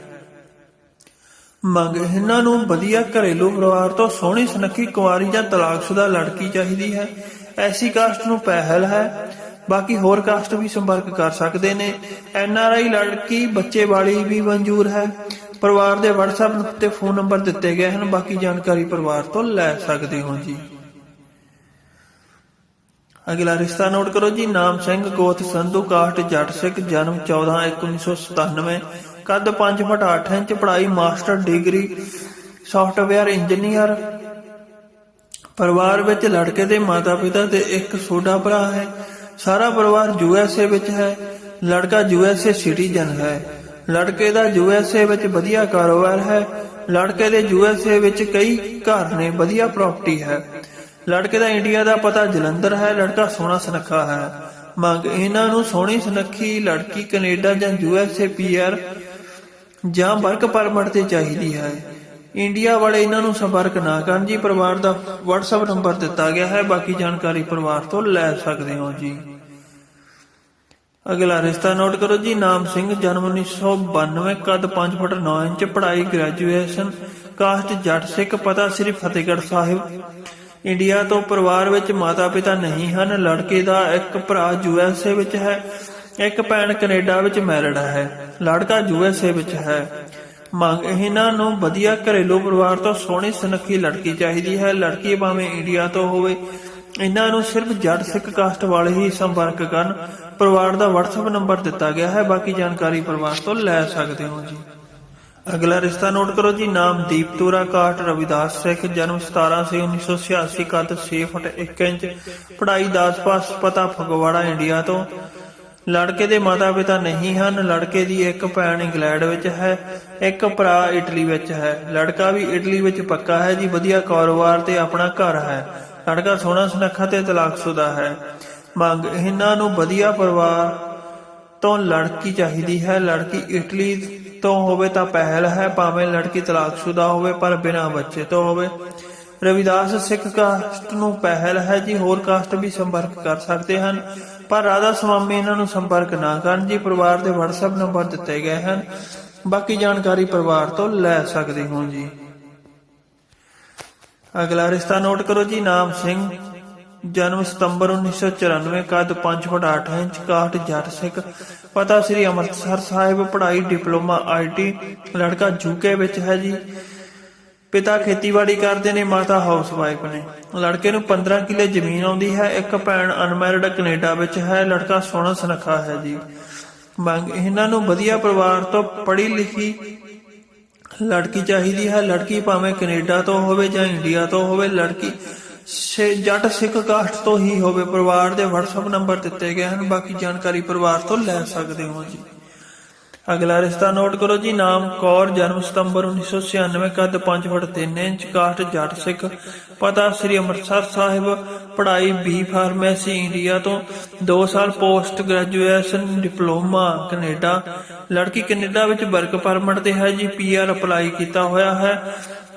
ਮੰਗ ਇਹਨਾਂ ਨੂੰ ਵਧੀਆ ਘਰੇਲੂ ਪਰਿਵਾਰ ਤੋਂ ਸੋਹਣੀ ਸੁਨੱਖੀ ਕੁਆਰੀ ਜਾਂ ਤਲਾਕਸ਼ੁਦਾ ਲੜਕੀ ਚਾਹੀਦੀ ਹੈ। ਐਸੀ ਕਾਸਟ ਨੂੰ ਪਹਿਲ ਹੈ। ਬਾਕੀ ਹੋਰ ਕਾਸਟ ਵੀ ਸੰਪਰਕ ਕਰ ਸਕਦੇ ਨੇ। ਐਨ ਆਰ ਆਈ ਲੜਕੀ ਬੱਚੇ ਵਾਲੀ ਵੀ ਮਨਜ਼ੂਰ ਹੈ। ਪਰਿਵਾਰ ਦੇ WhatsApp ਤੇ ਫੋਨ ਨੰਬਰ ਦਿੱਤੇ ਗਏ ਹਨ। ਬਾਕੀ ਜਾਣਕਾਰੀ ਪਰਿਵਾਰ ਤੋਂ ਲੈ ਸਕਦੇ ਹੋ ਜੀ। ਅਗਲਾ ਰਿਸ਼ਤਾ ਨੋਟ ਕਰੋ ਜੀ। ਨਾਮ ਸਿੰਘ ਕੋਤ ਸੰਧੂ ਕਾਸਟ ਜੱਟ ਸਿੱਖ ਜਨਮ 14/1997 ਕੱਦ 5 ਫੁੱਟ 8 ਇੰਚ ਪੜ੍ਹਾਈ, ਮਾਸਟਰ ਡਿਗਰੀ ਸੌਫਟਵੇਅਰ ਇੰਜੀਨੀਅਰ ਪਰਿਵਾਰ ਵਿੱਚ ਲੜਕੇ ਦੇ ਮਾਤਾ-ਪਿਤਾ ਤੇ ਇੱਕ ਛੋਟਾ ਭਰਾ ਹੈ। ਸਾਰਾ ਪਰਿਵਾਰ ਯੂਐਸਏ ਵਿੱਚ ਹੈ। ਲੜਕਾ ਯੂਐਸਏ ਸਿਟੀਜ਼ਨ ਹੈ। ਲੜਕੇ ਦਾ ਯੂਐਸਏ ਵਿੱਚ ਵਧੀਆ ਕਾਰੋਬਾਰ ਹੈ। ਲੜਕੇ ਦੇ ਯੂਐਸਏ ਵਿੱਚ ਕਈ ਘਰ ਨੇ, ਵਧੀਆ ਪ੍ਰਾਪਰਟੀ ਹੈ। ਲੜਕੇ ਦਾ ਇੰਡੀਆ ਦਾ ਪਤਾ ਜਲੰਧਰ ਹੈ। ਲੜਕਾ ਸੋਹਣਾ ਸੁਨੱਖਾ ਹੈ। ਮੰਗ, ਇਹਨਾਂ ਨੂੰ ਸੋਹਣੀ ਸੁਨੱਖੀ ਲੜਕੀ ਕੈਨੇਡਾ ਜਾਂ U S A P R ਜਾਂ ਵਰਕ ਪਰਮਿਟ ਤੇ ਚਾਹੀਦੀ ਹੈ। ਇੰਡੀਆ ਵਾਲੇ ਇਹਨਾਂ ਨੂੰ ਸੰਪਰਕ ਨਾ ਕਰਨ ਜੀ, ਪਰਿਵਾਰ ਦਾ WhatsApp ਨੰਬਰ ਦਿੱਤਾ ਗਿਆ ਹੈ। ਬਾਕੀ ਜਾਣਕਾਰੀ ਪਰਿਵਾਰ ਤੋਂ ਲੈ ਸਕਦੇ ਹੋ ਜੀ। ਅਗਲਾ ਰਿਸ਼ਤਾ ਨੋਟ ਕਰੋ ਜੀ। ਨਾਮ ਸਿੰਘ, ਜਨਮ 1992 ਕੱਦ 5 ਫੁੱਟ 9 ਇੰਚ, ਪੜ੍ਹਾਈ ਗ੍ਰੈਜੂਏਸ਼ਨ ਕਾਸਟ ਜੱਟ ਸਿੱਖ, ਪਤਾ ਸ੍ਰੀ ਫਤਿਹਗੜ੍ਹ ਸਾਹਿਬ। ਇੰਡੀਆ ਤੋਂ ਪਰਿਵਾਰ ਵਿੱਚ ਮਾਤਾ ਪਿਤਾ ਨਹੀਂ ਹਨ। ਲੜਕੇ ਦਾ ਇੱਕ ਭਰਾ ਯੂਐਸਏ ਵਿੱਚ ਹੈ। ਇੱਕ ਭੈਣ ਕੈਨੇਡਾ ਵਿੱਚ ਮੈਰਿਡ ਹੈ, ਲੜਕਾ ਯੂਐਸਏ ਵਿੱਚ ਹੈ। ਮੰਗ ਇਹਨਾਂ ਨੂੰ ਵਧੀਆ ਘਰੇਲੂ ਪਰਿਵਾਰ ਤੋਂ ਸੋਹਣੀ ਸੁਨੱਖੀ ਲੜਕੀ ਚਾਹੀਦੀ ਹੈ, ਲੜਕੀ ਭਾਵੇਂ ਇੰਡੀਆ ਤੋਂ ਹੋਵੇ। ਇਹਨਾਂ ਨੂੰ ਸਿਰਫ ਜੱਟ ਸਿੱਖ ਕਾਸਟ ਵਾਲੇ ਹੀ ਸੰਪਰਕ ਕਰਨ, ਪਰਿਵਾਰ ਦਾ WhatsApp ਨੰਬਰ ਦਿੱਤਾ ਗਿਆ ਹੈ, ਬਾਕੀ ਜਾਣਕਾਰੀ ਪਰਿਵਾਰ ਤੋਂ ਲੈ ਸਕਦੇ ਹੋ ਜੀ। ਅਗਲਾ ਰਿਸ਼ਤਾ ਨੋਟ ਕਰੋ ਜੀ, ਨਾਮ ਦੀਪ ਤੋਰਾ ਕਾਟ, ਰਵਿਦਾਸ ਸਿੱਖ, ਜਨਮ 17 ਸੇ 1986 ਕੱਦ 6 ਫੁੱਟ 1 ਇੰਚ ਪੜਾਈ 10 ਪਾਸ, ਪਤਾ ਫਗਵਾੜਾ, ਇੰਡੀਆ ਤੋਂ। ਲੜਕੇ ਦੇ ਮਾਤਾ-ਪਿਤਾ ਨਹੀਂ ਹਨ। ਲੜਕੇ ਦੀ ਇੱਕ ਭੈਣ ਇੰਗਲੈਂਡ ਵਿੱਚ ਹੈ, ਇੱਕ ਭਰਾ ਇਟਲੀ ਵਿੱਚ ਹੈ। ਲੜਕਾ ਵੀ ਇਟਲੀ ਵਿੱਚ ਪੱਕਾ ਹੈ ਜੀ, ਵਧੀਆ ਕਾਰੋਬਾਰ ਤੇ ਆਪਣਾ ਘਰ ਹੈ। ਲੜਕਾ ਸੋਹਣਾ ਸੁਨੱਖਾ ਤੇ ਤਲਾਕਸ਼ੁਦਾ ਹੈ। ਮੰਗ ਇਹਨਾਂ ਨੂੰ ਵਧੀਆ ਪਰਿਵਾਰ ਤੋਂ ਲੜਕੀ ਚਾਹੀਦੀ ਹੈ। ਲੜਕੀ ਇਟਲੀ ਤੋਂ ਹੋਵੇ ਤਾਂ ਪਹਿਲ ਹੈ, ਭਾਵੇਂ ਲੜਕੀ ਤਲਾਕਸ਼ੁਦਾ ਹੋਵੇ ਪਰ ਬਿਨਾਂ ਬੱਚੇ ਤੋਂ ਹੋਵੇ। ਰਵਿਦਾਸ ਸਿੱਖ ਕਾਸਟ ਨੂੰ ਪਹਿਲ ਹੈ ਜੀ, ਹੋਰ ਕਾਸਟ ਵੀ ਸੰਪਰਕ ਕਰ ਸਕਦੇ ਹਨ। ਪਰ ਰਾਧਾ ਸੁਆਮੀ ਇਹਨਾਂ ਨੂੰ ਸੰਪਰਕ ਨਾ ਕਰਨ ਜੀ, ਪਰਿਵਾਰ ਦੇ WhatsApp ਨੰਬਰ ਦਿੱਤੇ ਗਏ ਹਨ। ਬਾਕੀ ਜਾਣਕਾਰੀ ਪਰਿਵਾਰ ਤੋਂ ਲੈ ਸਕਦੇ ਹੋ ਜੀ। ਅਗਲਾ ਰਿਸ਼ਤਾ ਨੋਟ ਕਰੋ ਜੀ, ਨਾਮ ਸਿੰਘ, ਜਨਮ ਸਤੰਬਰ 1994 ਕੱਦ 5 foot 8 inch, caste Jatt Sikh. ਪਤਾ ਸ੍ਰੀ ਅੰਮ੍ਰਿਤਸਰ ਸਾਹਿਬ ਪੜ੍ਹਾਈ ਡਿਪਲੋਮਾ ਆਈਟੀ ਲੜਕਾ ਯੂਕੇ ਵਿੱਚ ਹੈ ਜੀ। ਪਿਤਾ ਖੇਤੀਬਾੜੀ ਕਰਦੇ ਨੇ, ਮਾਤਾ ਹਾਊਸ ਵਾਈਫ ਨੇ। ਲੜਕੇ ਨੂੰ 15 ਕਿੱਲੇ ਜ਼ਮੀਨ ਆਉਂਦੀ ਹੈ, ਇੱਕ ਭੈਣ ਅਨਮੈਰਿਡ ਕੈਨੇਡਾ ਵਿੱਚ ਹੈ, ਲੜਕਾ ਸੋਹਣਾ ਸੁਨੱਖਾ ਹੈ ਜੀ। ਮੰਗ ਇਹਨਾਂ ਨੂੰ ਵਧੀਆ ਪਰਿਵਾਰ ਤੋਂ ਪੜ੍ਹੀ ਲਿਖੀ ਲੜਕੀ ਚਾਹੀਦੀ ਹੈ। ਲੜਕੀ ਭਾਵੇਂ ਕੈਨੇਡਾ ਤੋਂ ਹੋਵੇ ਜਾਂ ਇੰਡੀਆ ਤੋਂ ਹੋਵੇ, ਲੜਕੀ ਸੇ- ਜੱਟ ਸਿੱਖ ਕਾਸਟ ਤੋਂ ਹੀ ਹੋਵੇ। ਪਰਿਵਾਰ ਦੇ WhatsApp ਨੰਬਰ ਦਿੱਤੇ ਗਏ ਹਨ, ਬਾਕੀ ਜਾਣਕਾਰੀ ਪਰਿਵਾਰ ਤੋਂ ਲੈ ਸਕਦੇ ਹੋ ਜੀ। ਅਗਲਾ ਰਿਸ਼ਤਾ ਨੋਟ ਕਰੋ ਜੀ, ਨਾਮ ਕੌਰ, ਜਨਮ ਸਤੰਬਰ 1996 ਕੱਦ 5 foot 3 inch caste Jatt Sikh, ਪਤਾ ਸ੍ਰੀ ਅੰਮ੍ਰਿਤਸਰ ਸਾਹਿਬ, ਪੜ੍ਹਾਈ ਬੀ ਫਾਰਮੇਸੀ ਇੰਡੀਆ ਤੋਂ 2 ਸਾਲ ਪੋਸਟ ਗ੍ਰੈਜੂਏਸ਼ਨ ਡਿਪਲੋਮਾ ਕੈਨੇਡਾ, ਲੜਕੀ ਕੈਨੇਡਾ ਵਿੱਚ ਵਰਕ ਪਰਮਿਟ ਤੇ ਹੈ ਜੀ ਪੀਆਰ ਅਪਲਾਈ ਕੀਤਾ ਹੋਇਆ ਹੈ,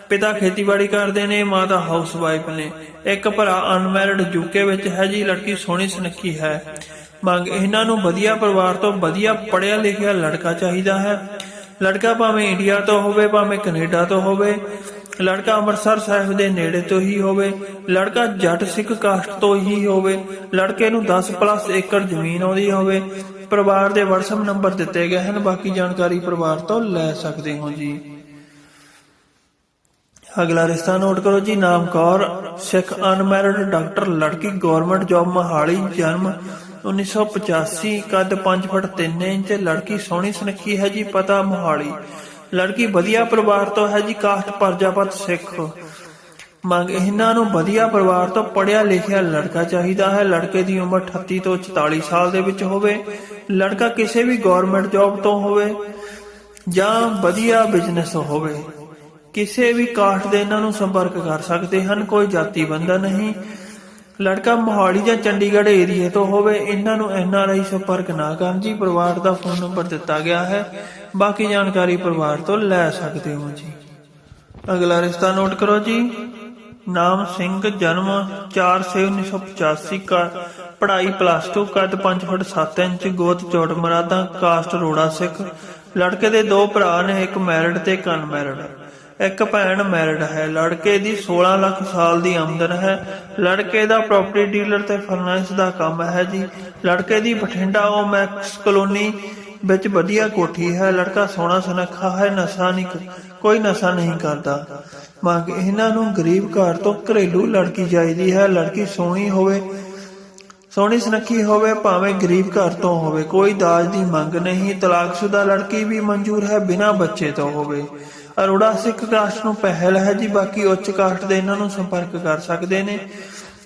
ਪਿਤਾ ਖੇਤੀਬਾੜੀ ਕਰਦੇ ਨੇ, ਮਾਤਾ ਹਾਊਸ ਵਾਈਫ ਨੇ, ਇੱਕ ਭਰਾ ਅਨਮੈਰਿਡ ਯੂਕੇ ਵਿੱਚ ਹੈ ਜੀ, ਲੜਕੀ ਸੋਹਣੀ ਸੁਨੱਖੀ ਹੈ। ਮੰਗ ਇਹਨਾਂ ਨੂੰ ਵਧੀਆ ਪਰਿਵਾਰ ਤੋਂ ਵਧੀਆ ਪੜ੍ਹਿਆ ਲਿਖਿਆ ਲੜਕਾ ਚਾਹੀਦਾ ਹੈ। ਲੜਕਾ ਭਾਵੇਂ ਇੰਡੀਆ ਤੋਂ ਹੋਵੇ, ਭਾਵੇਂ ਕੈਨੇਡਾ ਤੋਂ ਹੋਵੇ, ਲੜਕਾ ਅੰਮ੍ਰਿਤਸਰ ਸਾਹਿਬ ਦੇ ਨੇੜੇ ਤੋਂ ਹੀ ਹੋਵੇ, ਲੜਕਾ ਜੱਟ ਸਿੱਖ ਕਾਸਟ ਤੋਂ ਹੀ ਹੋਵੇ, ਲੜਕੇ ਨੂੰ 10 ਪਲੱਸ ਏਕੜ ਜ਼ਮੀਨ ਆਉਂਦੀ ਹੋਵੇ, ਪਰਿਵਾਰ ਦੇ WhatsApp ਨੰਬਰ ਦਿੱਤੇ ਗਏ ਹਨ, ਬਾਕੀ ਜਾਣਕਾਰੀ ਪਰਿਵਾਰ ਤੋਂ ਲੈ ਸਕਦੇ ਹੋ ਜੀ। ਅਗਲਾ ਰਿਸ਼ਤਾ ਨੋਟ ਕਰੋ ਜੀ, ਨਾਮ ਕੌਰ, ਸਿੱਖ ਅਨਮੈਰਿਡ ਡਾਕਟਰ, ਲੜਕੀ ਗਵਰਨਮੈਂਟ ਜੌਬ ਮਹਾਲੀ, ਜਨਮ 1985 ਕੱਦ 5 ਫੁੱਟ 3 ਇੰਚ, ਲੜਕੀ ਸੋਹਣੀ ਸੁਨੱਖੀ ਹੈ ਜੀ, ਪਤਾ ਮੋਹਾਲੀ। ਲੜਕੀ ਵਧੀਆ ਪਰਿਵਾਰ ਤੋਂ ਹੈ ਜੀ ਕਾਸਟ ਪਰਜਾਪਤ ਸਿੱਖ। ਮੰਗ ਇਹਨਾਂ ਨੂੰ ਵਧੀਆ ਪਰਿਵਾਰ ਤੋਂ ਪੜਿਆ ਲਿਖਿਆ ਲੜਕਾ ਚਾਹੀਦਾ ਹੈ। ਲੜਕੇ ਦੀ ਉਮਰ 38 ਤੋਂ 44 ਸਾਲ ਦੇ ਵਿੱਚ ਹੋਵੇ। ਲੜਕਾ ਕਿਸੇ ਵੀ ਗਵਰਨਮੈਂਟ ਜੌਬ ਤੋਂ ਹੋਵੇ ਜਾਂ ਵਧੀਆ ਬਿਜ਼ਨਸ ਹੋਵੇ। ਕਿਸੇ ਵੀ ਕਾਸਟ ਦੇ ਇਹਨਾਂ ਨੂੰ ਸੰਪਰਕ ਕਰ ਸਕਦੇ ਹਨ। ਕੋਈ ਜਾਤੀ ਬੰਦਾ ਨਹੀਂ। ਲੜਕਾ ਮੋਹਾਲੀ ਜਾਂ ਚੰਡੀਗੜ੍ਹ ਏਰੀਏ ਤੋਂ ਹੋਵੇ, ਇਹਨਾਂ ਨੂੰ ਐਨਆਰਆਈ ਸੰਪਰਕ ਨਾ ਕਰਨ ਜੀ, ਪਰਿਵਾਰ ਦਾ ਫੋਨ ਨੰਬਰ ਦਿੱਤਾ ਗਿਆ ਹੈ। ਬਾਕੀ ਜਾਣਕਾਰੀ ਪਰਿਵਾਰ ਤੋਂ ਲੈ ਸਕਦੇ ਹੋ ਜੀ। ਅਗਲਾ ਰਿਸ਼ਤਾ ਨੋਟ ਕਰੋ ਜੀ। ਨਾਮ ਸਿੰਘ, ਜਨਮ 4 ਸੇ 1985 ਕਾ ਪੜ੍ਹਾਈ ਪਲੱਸ 2 ਕੱਦ 5 ਫੁੱਟ 7 ਇੰਚ, ਗੋਤ ਚੋਟ ਮਰਾਦਾ ਕਾਸਟ ਰੋੜਾ ਸਿੱਖ। ਲੜਕੇ ਦੇ ਦੋ ਭਰਾ ਨੇ, ਇੱਕ ਮੈਰਿਡ ਤੇ ਇੱਕ ਅਨਮੈਰਿਡ ਇੱਕ ਭੈਣ ਮੈਰਿਡ ਹੈ। ਲੜਕੇ ਦੀ 16 ਲੱਖ ਸਾਲ ਦੀ ਆਮਦਨ ਹੈ। ਲੜਕੇ ਦਾ ਪ੍ਰਾਪਰਟੀ ਡੀਲਰ ਤੇ ਫਾਈਨਾਂਸ ਦਾ ਕੰਮ ਹੈ ਜੀ। ਲੜਕੇ ਦੀ ਬਠਿੰਡਾ ਓ ਮੈਕਸ ਕਲੋਨੀ ਵਿੱਚ ਵਧੀਆ ਕੋਠੀ ਹੈ। ਲੜਕਾ ਸੋਹਣਾ ਸੁਨੱਖਾ ਹੈ, ਨਸ਼ਾ ਨਹੀਂ ਕੋਈ ਨਸ਼ਾ ਨਹੀਂ ਕਰਦਾ। ਮੰਗ ਇਹਨਾਂ ਨੂੰ ਗਰੀਬ ਘਰ ਤੋਂ ਘਰੇਲੂ ਲੜਕੀ ਚਾਹੀਦੀ ਹੈ। ਲੜਕੀ ਸੋਹਣੀ ਹੋਵੇ, ਸੋਹਣੀ ਸੁਨੱਖੀ ਹੋਵੇ, ਭਾਵੇਂ ਗਰੀਬ ਘਰ ਤੋਂ ਹੋਵੇ। ਕੋਈ ਦਾਜ ਦੀ ਮੰਗ ਨਹੀਂ। ਤਲਾਕਸ਼ੁਦਾ ਲੜਕੀ ਵੀ ਮਨਜ਼ੂਰ ਹੈ ਬਿਨਾਂ ਬੱਚੇ ਤੋਂ ਹੋਵੇ। ਅਰੋੜਾ ਸਿੱਖ ਕਾਸਟ ਨੂੰ ਪਹਿਲ ਹੈ ਜੀ, ਬਾਕੀ ਉੱਚ ਕਾਸਟ ਦੇ ਇਹਨਾਂ ਨੂੰ ਸੰਪਰਕ ਕਰ ਸਕਦੇ ਨੇ।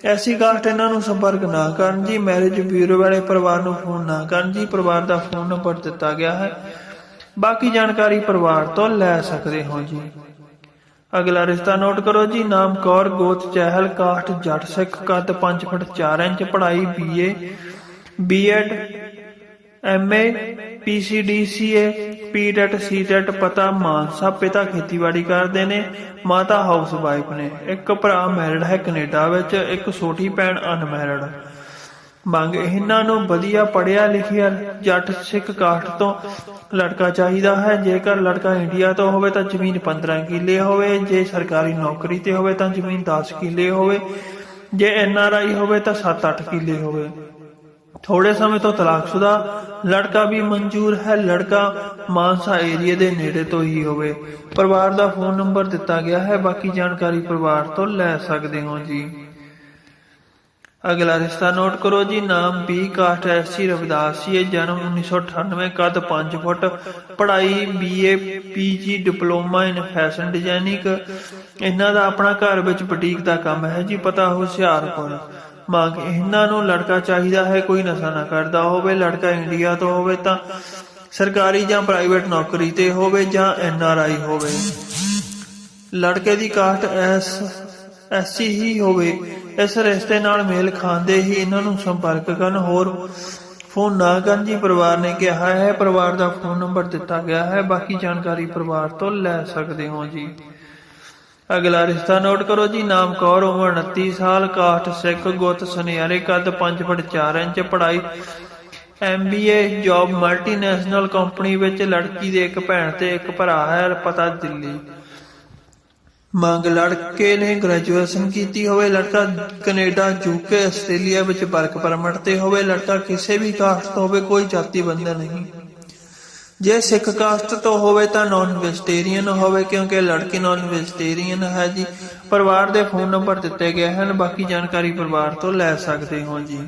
ਐਸੀ ਕਾਸਟ ਇਹਨਾਂ ਨੂੰ ਸੰਪਰਕ ਨਾ ਕਰਨ ਜੀ ਮੈਰਿਜ ਬਿਊਰੋ ਵਾਲੇ ਪਰਿਵਾਰ ਨੂੰ ਫੋਨ ਨਾ ਕਰਨ ਜੀ, ਪਰਿਵਾਰ ਦਾ ਫੋਨ ਨੰਬਰ ਦਿੱਤਾ ਗਿਆ ਹੈ। ਬਾਕੀ ਜਾਣਕਾਰੀ ਪਰਿਵਾਰ ਤੋਂ ਲੈ ਸਕਦੇ ਹੋ ਜੀ। ਅਗਲਾ ਰਿਸ਼ਤਾ ਨੋਟ ਕਰੋ ਜੀ, ਨਾਮ ਕੌਰ, ਗੋਤ, ਚਹਿਲ ਕਾਸਟ ਜੱਟ, ਸਿੱਖ, ਕੱਦ 5 ਫੁੱਟ 4 ਇੰਚ, ਪੜ੍ਹਾਈ B A B Ed M A P C D C A PTET CTET ਪਤਾ ਮਾਨਸਾ ਪਿਤਾ ਖੇਤੀਬਾੜੀ ਕਰਦੇ ਨੇ, ਮਾਤਾ ਹਾਊਸ ਵਾਈਫ ਨੇ। ਇੱਕ ਭਰਾ ਮੈਰਿਡ ਹੈ ਕੈਨੇਡਾ ਵਿੱਚ, ਇੱਕ ਛੋਟੀ ਭੈਣ ਅਨਮੈਰਿਡ ਮੰਗ ਇਹਨਾਂ ਨੂੰ ਵਧੀਆ ਪੜਿਆ ਲਿਖਿਆ ਜੱਟ ਸਿੱਖ ਕਾਸਟ ਤੋਂ ਲੜਕਾ ਚਾਹੀਦਾ ਹੈ। ਜੇਕਰ ਲੜਕਾ ਇੰਡੀਆ ਤੋਂ ਹੋਵੇ ਤਾਂ ਜ਼ਮੀਨ 15 ਕਿੱਲੇ ਹੋਵੇ। ਜੇ ਸਰਕਾਰੀ ਨੌਕਰੀ ਤੇ ਹੋਵੇ ਤਾਂ ਜ਼ਮੀਨ 10 ਕਿੱਲੇ ਹੋਵੇ। ਜੇ ਐਨਆਰਆਈ ਹੋਵੇ ਤਾਂ 7-8 ਕਿੱਲੇ ਹੋਵੇ। ਥੋੜੇ ਸਮੇਂ ਤੋਂ ਤਲਾਕਸ਼ੁਦਾ, ਲੜਕਾ ਵੀ ਮਨਜ਼ੂਰ ਹੈ, ਲੜਕਾ ਮਾਨਸਾ ਏਰੀਏ ਦੇ ਨੇੜੇ ਤੋਂ ਹੀ ਹੋਵੇ। ਪਰਿਵਾਰ ਦਾ ਫੋਨ ਨੰਬਰ ਦਿੱਤਾ ਗਿਆ ਹੈ, ਬਾਕੀ ਜਾਣਕਾਰੀ ਪਰਿਵਾਰ ਤੋਂ ਲੈ ਸਕਦੇ ਹੋ ਜੀ। ਅਗਲਾ ਰਿਸ਼ਤਾ ਨੋਟ ਕਰੋ ਜੀ, ਨਾਮ ਬੀ ਕਾਸਟ ਐਸਸੀ ਰਵਿਦਾਸੀਏ ਜਨਮ 1998 ਕੱਦ 5 ਫੁੱਟ, ਪੜ੍ਹਾਈ B A P G diploma in fashion designing ਇਹਨਾਂ ਦਾ ਆਪਣਾ ਘਰ ਵਿੱਚ ਬੁਟੀਕ ਦਾ ਕੰਮ ਹੈ ਜੀ, ਪਤਾ ਹੁਸ਼ਿਆਰਪੁਰ। ਮੰਗ ਇਹਨਾਂ ਨੂੰ ਲੜਕਾ ਚਾਹੀਦਾ ਹੈ, ਕੋਈ ਨਸ਼ਾ ਨਾ ਕਰਦਾ ਹੋਵੇ, ਲੜਕਾ ਇੰਡੀਆ ਤੋਂ ਹੋਵੇ ਤਾਂ ਸਰਕਾਰੀ ਜਾਂ ਪ੍ਰਾਈਵੇਟ ਨੌਕਰੀ ਤੇ ਹੋਵੇ ਜਾਂ ਐਨਆਰਆਈ ਹੋਵੇ। ਲੜਕੇ ਦੀ ਕਾਸਟ ਐਸ, ਐਸਸੀ ਹੀ ਹੋਵੇ। ਇਸ ਰਿਸ਼ਤੇ ਨਾਲ ਮੇਲ ਖਾਂਦੇ ਹੀ ਇਹਨਾਂ ਨੂੰ ਸੰਪਰਕ ਕਰਨ, ਹੋਰ ਫੋਨ ਨਾ ਕਰਨ ਜੀ ਪਰਿਵਾਰ ਨੇ ਕਿਹਾ ਹੈ, ਪਰਿਵਾਰ ਦਾ ਫੋਨ ਨੰਬਰ ਦਿੱਤਾ ਗਿਆ ਹੈ, ਬਾਕੀ ਜਾਣਕਾਰੀ ਪਰਿਵਾਰ ਤੋਂ ਲੈ ਸਕਦੇ ਹੋ ਜੀ। ਅਗਲਾ ਰਿਸ਼ਤਾ ਨੋਟ ਕਰੋ ਜੀ, ਨਾਮ ਕੌਰ, ਉਮਰ 29 ਸਾਲ, ਕਾਸਟ ਸਿੱਖ, ਗੁੱਤ ਸੁਨਿਆਰੇ, ਕੱਦ 5 ਫੁੱਟ 4 ਇੰਚ, ਪੜ੍ਹਾਈ ਐਮਬੀਏ ਜੌਬ ਮਲਟੀਨੈਸ਼ਨਲ ਕੰਪਨੀ ਵਿੱਚ ਲੜਕੀ ਦੇ ਇੱਕ ਭੈਣ ਤੇ ਇੱਕ ਭਰਾ ਹੈ, ਪਤਾ ਦਿੱਲੀ। ਮੰਗ ਲੜਕੇ ਨੇ ਗ੍ਰੈਜੂਏਸ਼ਨ ਕੀਤੀ ਹੋਵੇ, ਲੜਕਾ ਕੈਨੇਡਾ ਯੂਕੇ ਆਸਟ੍ਰੇਲੀਆ ਵਿੱਚ ਵਰਕ ਪਰਮਿਟ ਤੇ ਹੋਵੇ, ਲੜਕਾ ਕਿਸੇ ਵੀ ਕਾਸਟ ਤੋਂ ਹੋਵੇ, ਕੋਈ ਜਾਤੀ ਬੰਧਨ ਨਹੀਂ। ਜੇ ਸਿੱਖ ਕਾਸਟ ਤੋਂ ਹੋਵੇ ਤਾਂ ਨਾਨ ਵੈਜੀਟੇਰੀਅਨ ਹੋਵੇ, ਕਿਉਂਕਿ ਲੜਕੀ ਨਾਨ ਵੈਜੀਟੇਰੀਅਨ ਹੈ ਜੀ। ਪਰਿਵਾਰ ਦੇ ਫੋਨ ਨੰਬਰ ਦਿੱਤੇ ਗਏ ਹਨ, ਬਾਕੀ ਜਾਣਕਾਰੀ ਪਰਿਵਾਰ ਤੋਂ ਲੈ ਸਕਦੇ ਹੋ ਜੀ।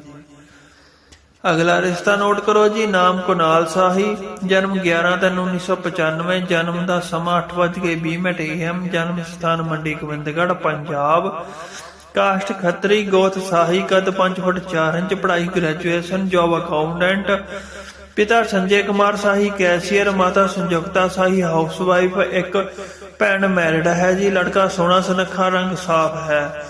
ਅਗਲਾ ਰਿਸ਼ਤਾ ਨੋਟ ਕਰੋ ਜੀ, ਨਾਮ ਕੁਨਾਲ ਸਾਹੀ, ਜਨਮ 11 ਤਿੰਨ 1995 ਜਨਮ ਦਾ ਸਮਾਂ 8:20 ਮਿੰਟ AM ਜਨਮ ਸਥਾਨ ਮੰਡੀ ਗੋਬਿੰਦਗੜ੍ਹ, ਪੰਜਾਬ। ਕਾਸਟ ਖੱਤਰੀ, ਗੋਤ ਸਾਹੀ, ਕਦ 5 ਫੁੱਟ 4 ਇੰਚ, ਪੜ੍ਹਾਈ ਗ੍ਰੈਜੂਏਸ਼ਨ ਜੌਬ ਅਕਾਊਂਟੈਂਟ ਪਿਤਾ ਸੰਜੇ ਕੁਮਾਰ ਸਾਹੀ, ਕੈਸ਼ੀਅਰ ਮਾਤਾ ਸੰਯੁਕਤਾ ਸਾਹੀ, ਹਾਊਸਵਾਈਫ ਇੱਕ ਭੈਣ ਮੈਰਿਡ ਹੈ ਜੀ, ਲੜਕਾ ਸੋਹਣਾ ਸੁਨੱਖਾ ਰੰਗ ਸਾਫ਼ ਹੈ।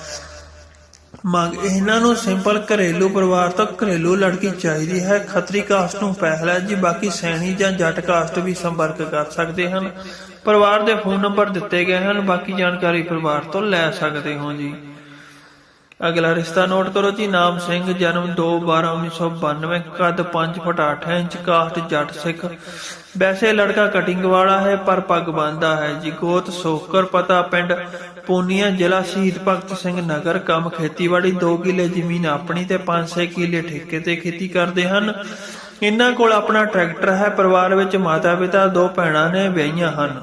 ਮੰਗ, ਇਹਨਾਂ ਨੂੰ ਸਿੰਪਲ ਘਰੇਲੂ ਪਰਿਵਾਰ ਤੋਂ ਘਰੇਲੂ ਲੜਕੀ ਚਾਹੀਦੀ ਹੈ। ਖੱਤਰੀ ਕਾਸਟ ਨੂੰ ਪਹਿਲ ਹੈ ਜੀ, ਬਾਕੀ ਸੈਣੀ ਜਾਂ ਜੱਟ ਕਾਸਟ ਵੀ ਸੰਪਰਕ ਕਰ ਸਕਦੇ ਹਨ। ਪਰਿਵਾਰ ਦੇ ਫੋਨ ਨੰਬਰ ਦਿੱਤੇ ਗਏ ਹਨ, ਬਾਕੀ ਜਾਣਕਾਰੀ ਪਰਿਵਾਰ ਤੋਂ ਲੈ ਸਕਦੇ ਹੋ ਜੀ। ਅਗਲਾ ਰਿਸ਼ਤਾ ਨੋਟ ਕਰੋ ਜੀ, ਨਾਮ ਸਿੰਘ, ਜਨਮ 2/12/1992 ਕੱਦ 5 ਫੁੱਟ 8 ਇੰਚ ਕਾਸਟ ਜੱਟ ਸਿੱਖ। ਵੈਸੇ ਲੜਕਾ ਕਟਿੰਗ ਵਾਲਾ ਹੈ, ਪਰ ਪੱਗ ਬੰਨਦਾ ਹੈ ਜੀ। ਗੋਤ, ਸੋਕਰ, ਪਤਾ ਪਿੰਡ ਪੂਨੀਆ, ਜ਼ਿਲ੍ਹਾ ਸ਼ਹੀਦ ਭਗਤ ਸਿੰਘ ਨਗਰ। ਕੰਮ ਖੇਤੀਬਾੜੀ 2 ਕਿੱਲੇ ਜ਼ਮੀਨ ਆਪਣੀ ਤੇ 5-6 ਕਿੱਲੇ ਠੇਕੇ ਤੇ ਖੇਤੀ ਕਰਦੇ ਹਨ। ਇਹਨਾਂ ਕੋਲ ਆਪਣਾ ਟਰੈਕਟਰ ਹੈ, ਪਰਿਵਾਰ ਵਿੱਚ ਮਾਤਾ ਪਿਤਾ ਦੋ ਭੈਣਾਂ ਨੇ, ਵਿਆਹੀਆਂ ਹਨ।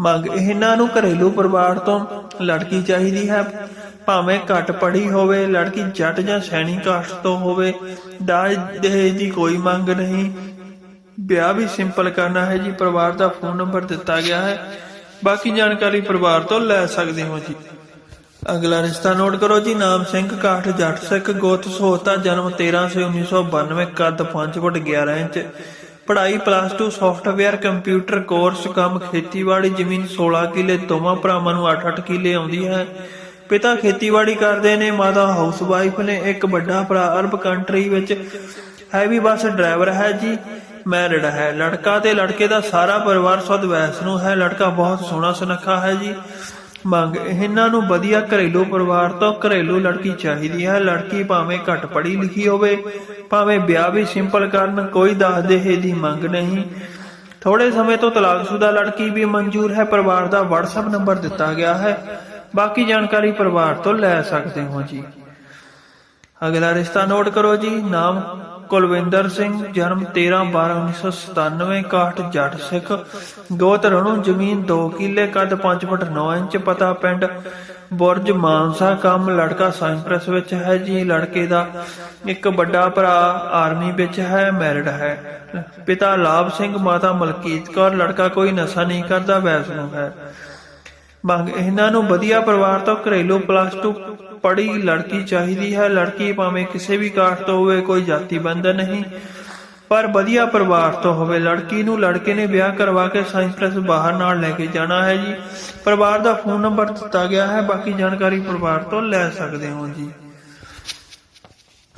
ਮੰਗ ਇਹਨਾਂ ਨੂੰ ਘਰੇਲੂ ਪਰਿਵਾਰ ਤੋਂ ਲੜਕੀ ਚਾਹੀਦੀ ਹੈ। ਭਾਵੇਂ ਘੱਟ ਪੜ੍ਹੀ ਹੋਵੇ, ਲੜਕੀ ਜੱਟ ਜਾਂ ਸੈਣੀ ਕਾਸਟ ਤੋਂ ਹੋਵੇ, ਦਾਜ ਦਹੇਜ ਦੀ ਕੋਈ ਮੰਗ ਨਹੀਂ। ਵਿਆਹ ਵੀ ਸਿੰਪਲ ਕਰਨਾ ਹੈ ਜੀ, ਪਰਿਵਾਰ ਦਾ ਫੋਨ ਨੰਬਰ ਦਿੱਤਾ ਗਿਆ ਹੈ। ਬਾਕੀ ਜਾਣਕਾਰੀ ਪਰਿਵਾਰ ਤੋਂ ਲੈ ਸਕਦੇ ਹੋ ਜੀ। ਅਗਲਾ ਰਿਸ਼ਤਾ ਨੋਟ ਕਰੋ ਜੀ, ਨਾਮ ਸਿੰਘ, ਕਾਠ, ਜੱਟ ਸਿੱਖ ਗੋਤ ਸੋਹਤਾ ਜਨਮ 13 ਸੇ 1992 ਕੱਦ 5 ਫੁੱਟ 11 ਇੰਚ। ਪੜ੍ਹਾਈ ਪਲੱਸ 2 ਸੌਫਟਵੇਅਰ ਕੰਪਿਊਟਰ ਕੋਰਸ ਕੰਮ ਖੇਤੀਬਾੜੀ, ਜ਼ਮੀਨ 16 ਕਿੱਲੇ, ਦੋਵਾਂ ਭਰਾਵਾਂ ਨੂੰ 8-8 ਕਿੱਲੇ ਆਉਂਦੀ ਹੈ। ਪਿਤਾ ਖੇਤੀਬਾੜੀ ਕਰਦੇ ਨੇ, ਮਾਤਾ ਹਾਊਸਵਾਈਫ ਨੇ, ਇੱਕ ਵੱਡਾ ਭਰਾ ਅਰਬ ਕੰਟਰੀ ਵਿੱਚ ਹੈਵੀ ਬੱਸ ਡਰਾਈਵਰ ਹੈ ਜੀ ਮੈਰਿਡ ਹੈ। ਲੜਕਾ ਤੇ ਲੜਕੇ ਦਾ ਸਾਰਾ ਪਰਿਵਾਰ ਸੁਧ ਵੈਸ ਹੈ। ਲੜਕਾ ਬਹੁਤ ਸੋਹਣਾ ਸੁਨੱਖਾ ਹੈ ਜੀ। ਮੰਗ, ਇਹਨਾਂ ਨੂੰ ਵਧੀਆ ਘਰੇਲੂ ਪਰਿਵਾਰ ਤੋਂ ਘਰੇਲੂ ਲੜਕੀ ਚਾਹੀਦੀ ਹੈ। ਲੜਕੀ ਭਾਵੇਂ ਘੱਟ ਪੜ੍ਹੀ ਲਿਖੀ ਹੋਵੇ, ਭਾਵੇਂ ਵਿਆਹ ਵੀ ਸਿੰਪਲ ਕਰਨ, ਕੋਈ ਦੱਸ ਦੇ ਦੀ ਮੰਗ ਨਹੀਂ। ਥੋੜੇ ਸਮੇਂ ਤੋਂ ਤਲਾਕਸ਼ੁਦਾ ਲੜਕੀ ਵੀ ਮਨਜ਼ੂਰ ਹੈ। ਪਰਿਵਾਰ ਦਾ WhatsApp ਨੰਬਰ ਦਿੱਤਾ ਗਿਆ ਹੈ। ਬਾਕੀ ਜਾਣਕਾਰੀ ਪਰਿਵਾਰ ਤੋਂ ਲੈ ਸਕਦੇ ਹੋ ਜੀ। ਅਗਲਾ ਰਿਸ਼ਤਾ ਨੋਟ ਕਰੋ ਜੀ, ਨਾਮ ਕੁਲਵਿੰਦਰ ਸਿੰਘ, ਜਨਮ 13/12/1997 ਕਾਸਟ ਜੱਟ ਸਿੱਖ, ਗੋਤ ਰਣੂ, ਜ਼ਮੀਨ 2 ਕਿੱਲੇ, ਕੱਦ 5 ਫੁੱਟ 9 ਇੰਚ, ਪਤਾ ਪਿੰਡ ਬੁਰਜ ਮਾਨਸਾ, ਕੰਮ ਲੜਕਾ ਸਾਇੰਪ੍ਰੈਸ ਵਿੱਚ ਹੈ ਜੀ, ਲੜਕੇ ਦਾ ਇੱਕ ਵੱਡਾ ਭਰਾ ਆਰਮੀ ਵਿੱਚ ਹੈ, ਮੈਰਿਡ ਹੈ। ਪਿਤਾ ਲਾਭ ਸਿੰਘ, ਮਾਤਾ ਮਲਕੀਤ ਕੌਰ, ਲੜਕਾ ਕੋਈ ਨਸ਼ਾ ਨਹੀਂ ਕਰਦਾ, ਵੈਸਨੂੰ ਹੈ। ਮੰਗ ਇਹਨਾਂ ਨੂੰ ਵਧੀਆ ਪਰਿਵਾਰ ਤੋਂ ਘਰੇਲੂ ਪਲੱਸ 2 ਪੜ੍ਹੀ ਲੜਕੀ ਚਾਹੀਦੀ ਹੈ। ਲੜਕੀ ਭਾਵੇਂ ਕਿਸੇ ਵੀ ਕਾਸਟ ਤੋਂ ਹੋਵੇ, ਕੋਈ ਜਾਤੀ ਬੰਧਨ ਨਹੀਂ, ਪਰ ਵਧੀਆ ਪਰਿਵਾਰ ਤੋਂ ਹੋਵੇ। ਲੜਕੀ ਨੂੰ ਲੜਕੇ ਨੇ ਵਿਆਹ ਕਰਵਾ ਕੇ ਸਾਇੰਸ ਬਾਹਰ ਨਾਲ ਲੈ ਕੇ ਜਾਣਾ ਹੈ ਜੀ। ਪਰਿਵਾਰ ਦਾ ਫੋਨ ਨੰਬਰ ਦਿੱਤਾ ਗਿਆ ਹੈ। ਬਾਕੀ ਜਾਣਕਾਰੀ ਪਰਿਵਾਰ ਤੋਂ ਲੈ ਸਕਦੇ ਹੋ ਜੀ।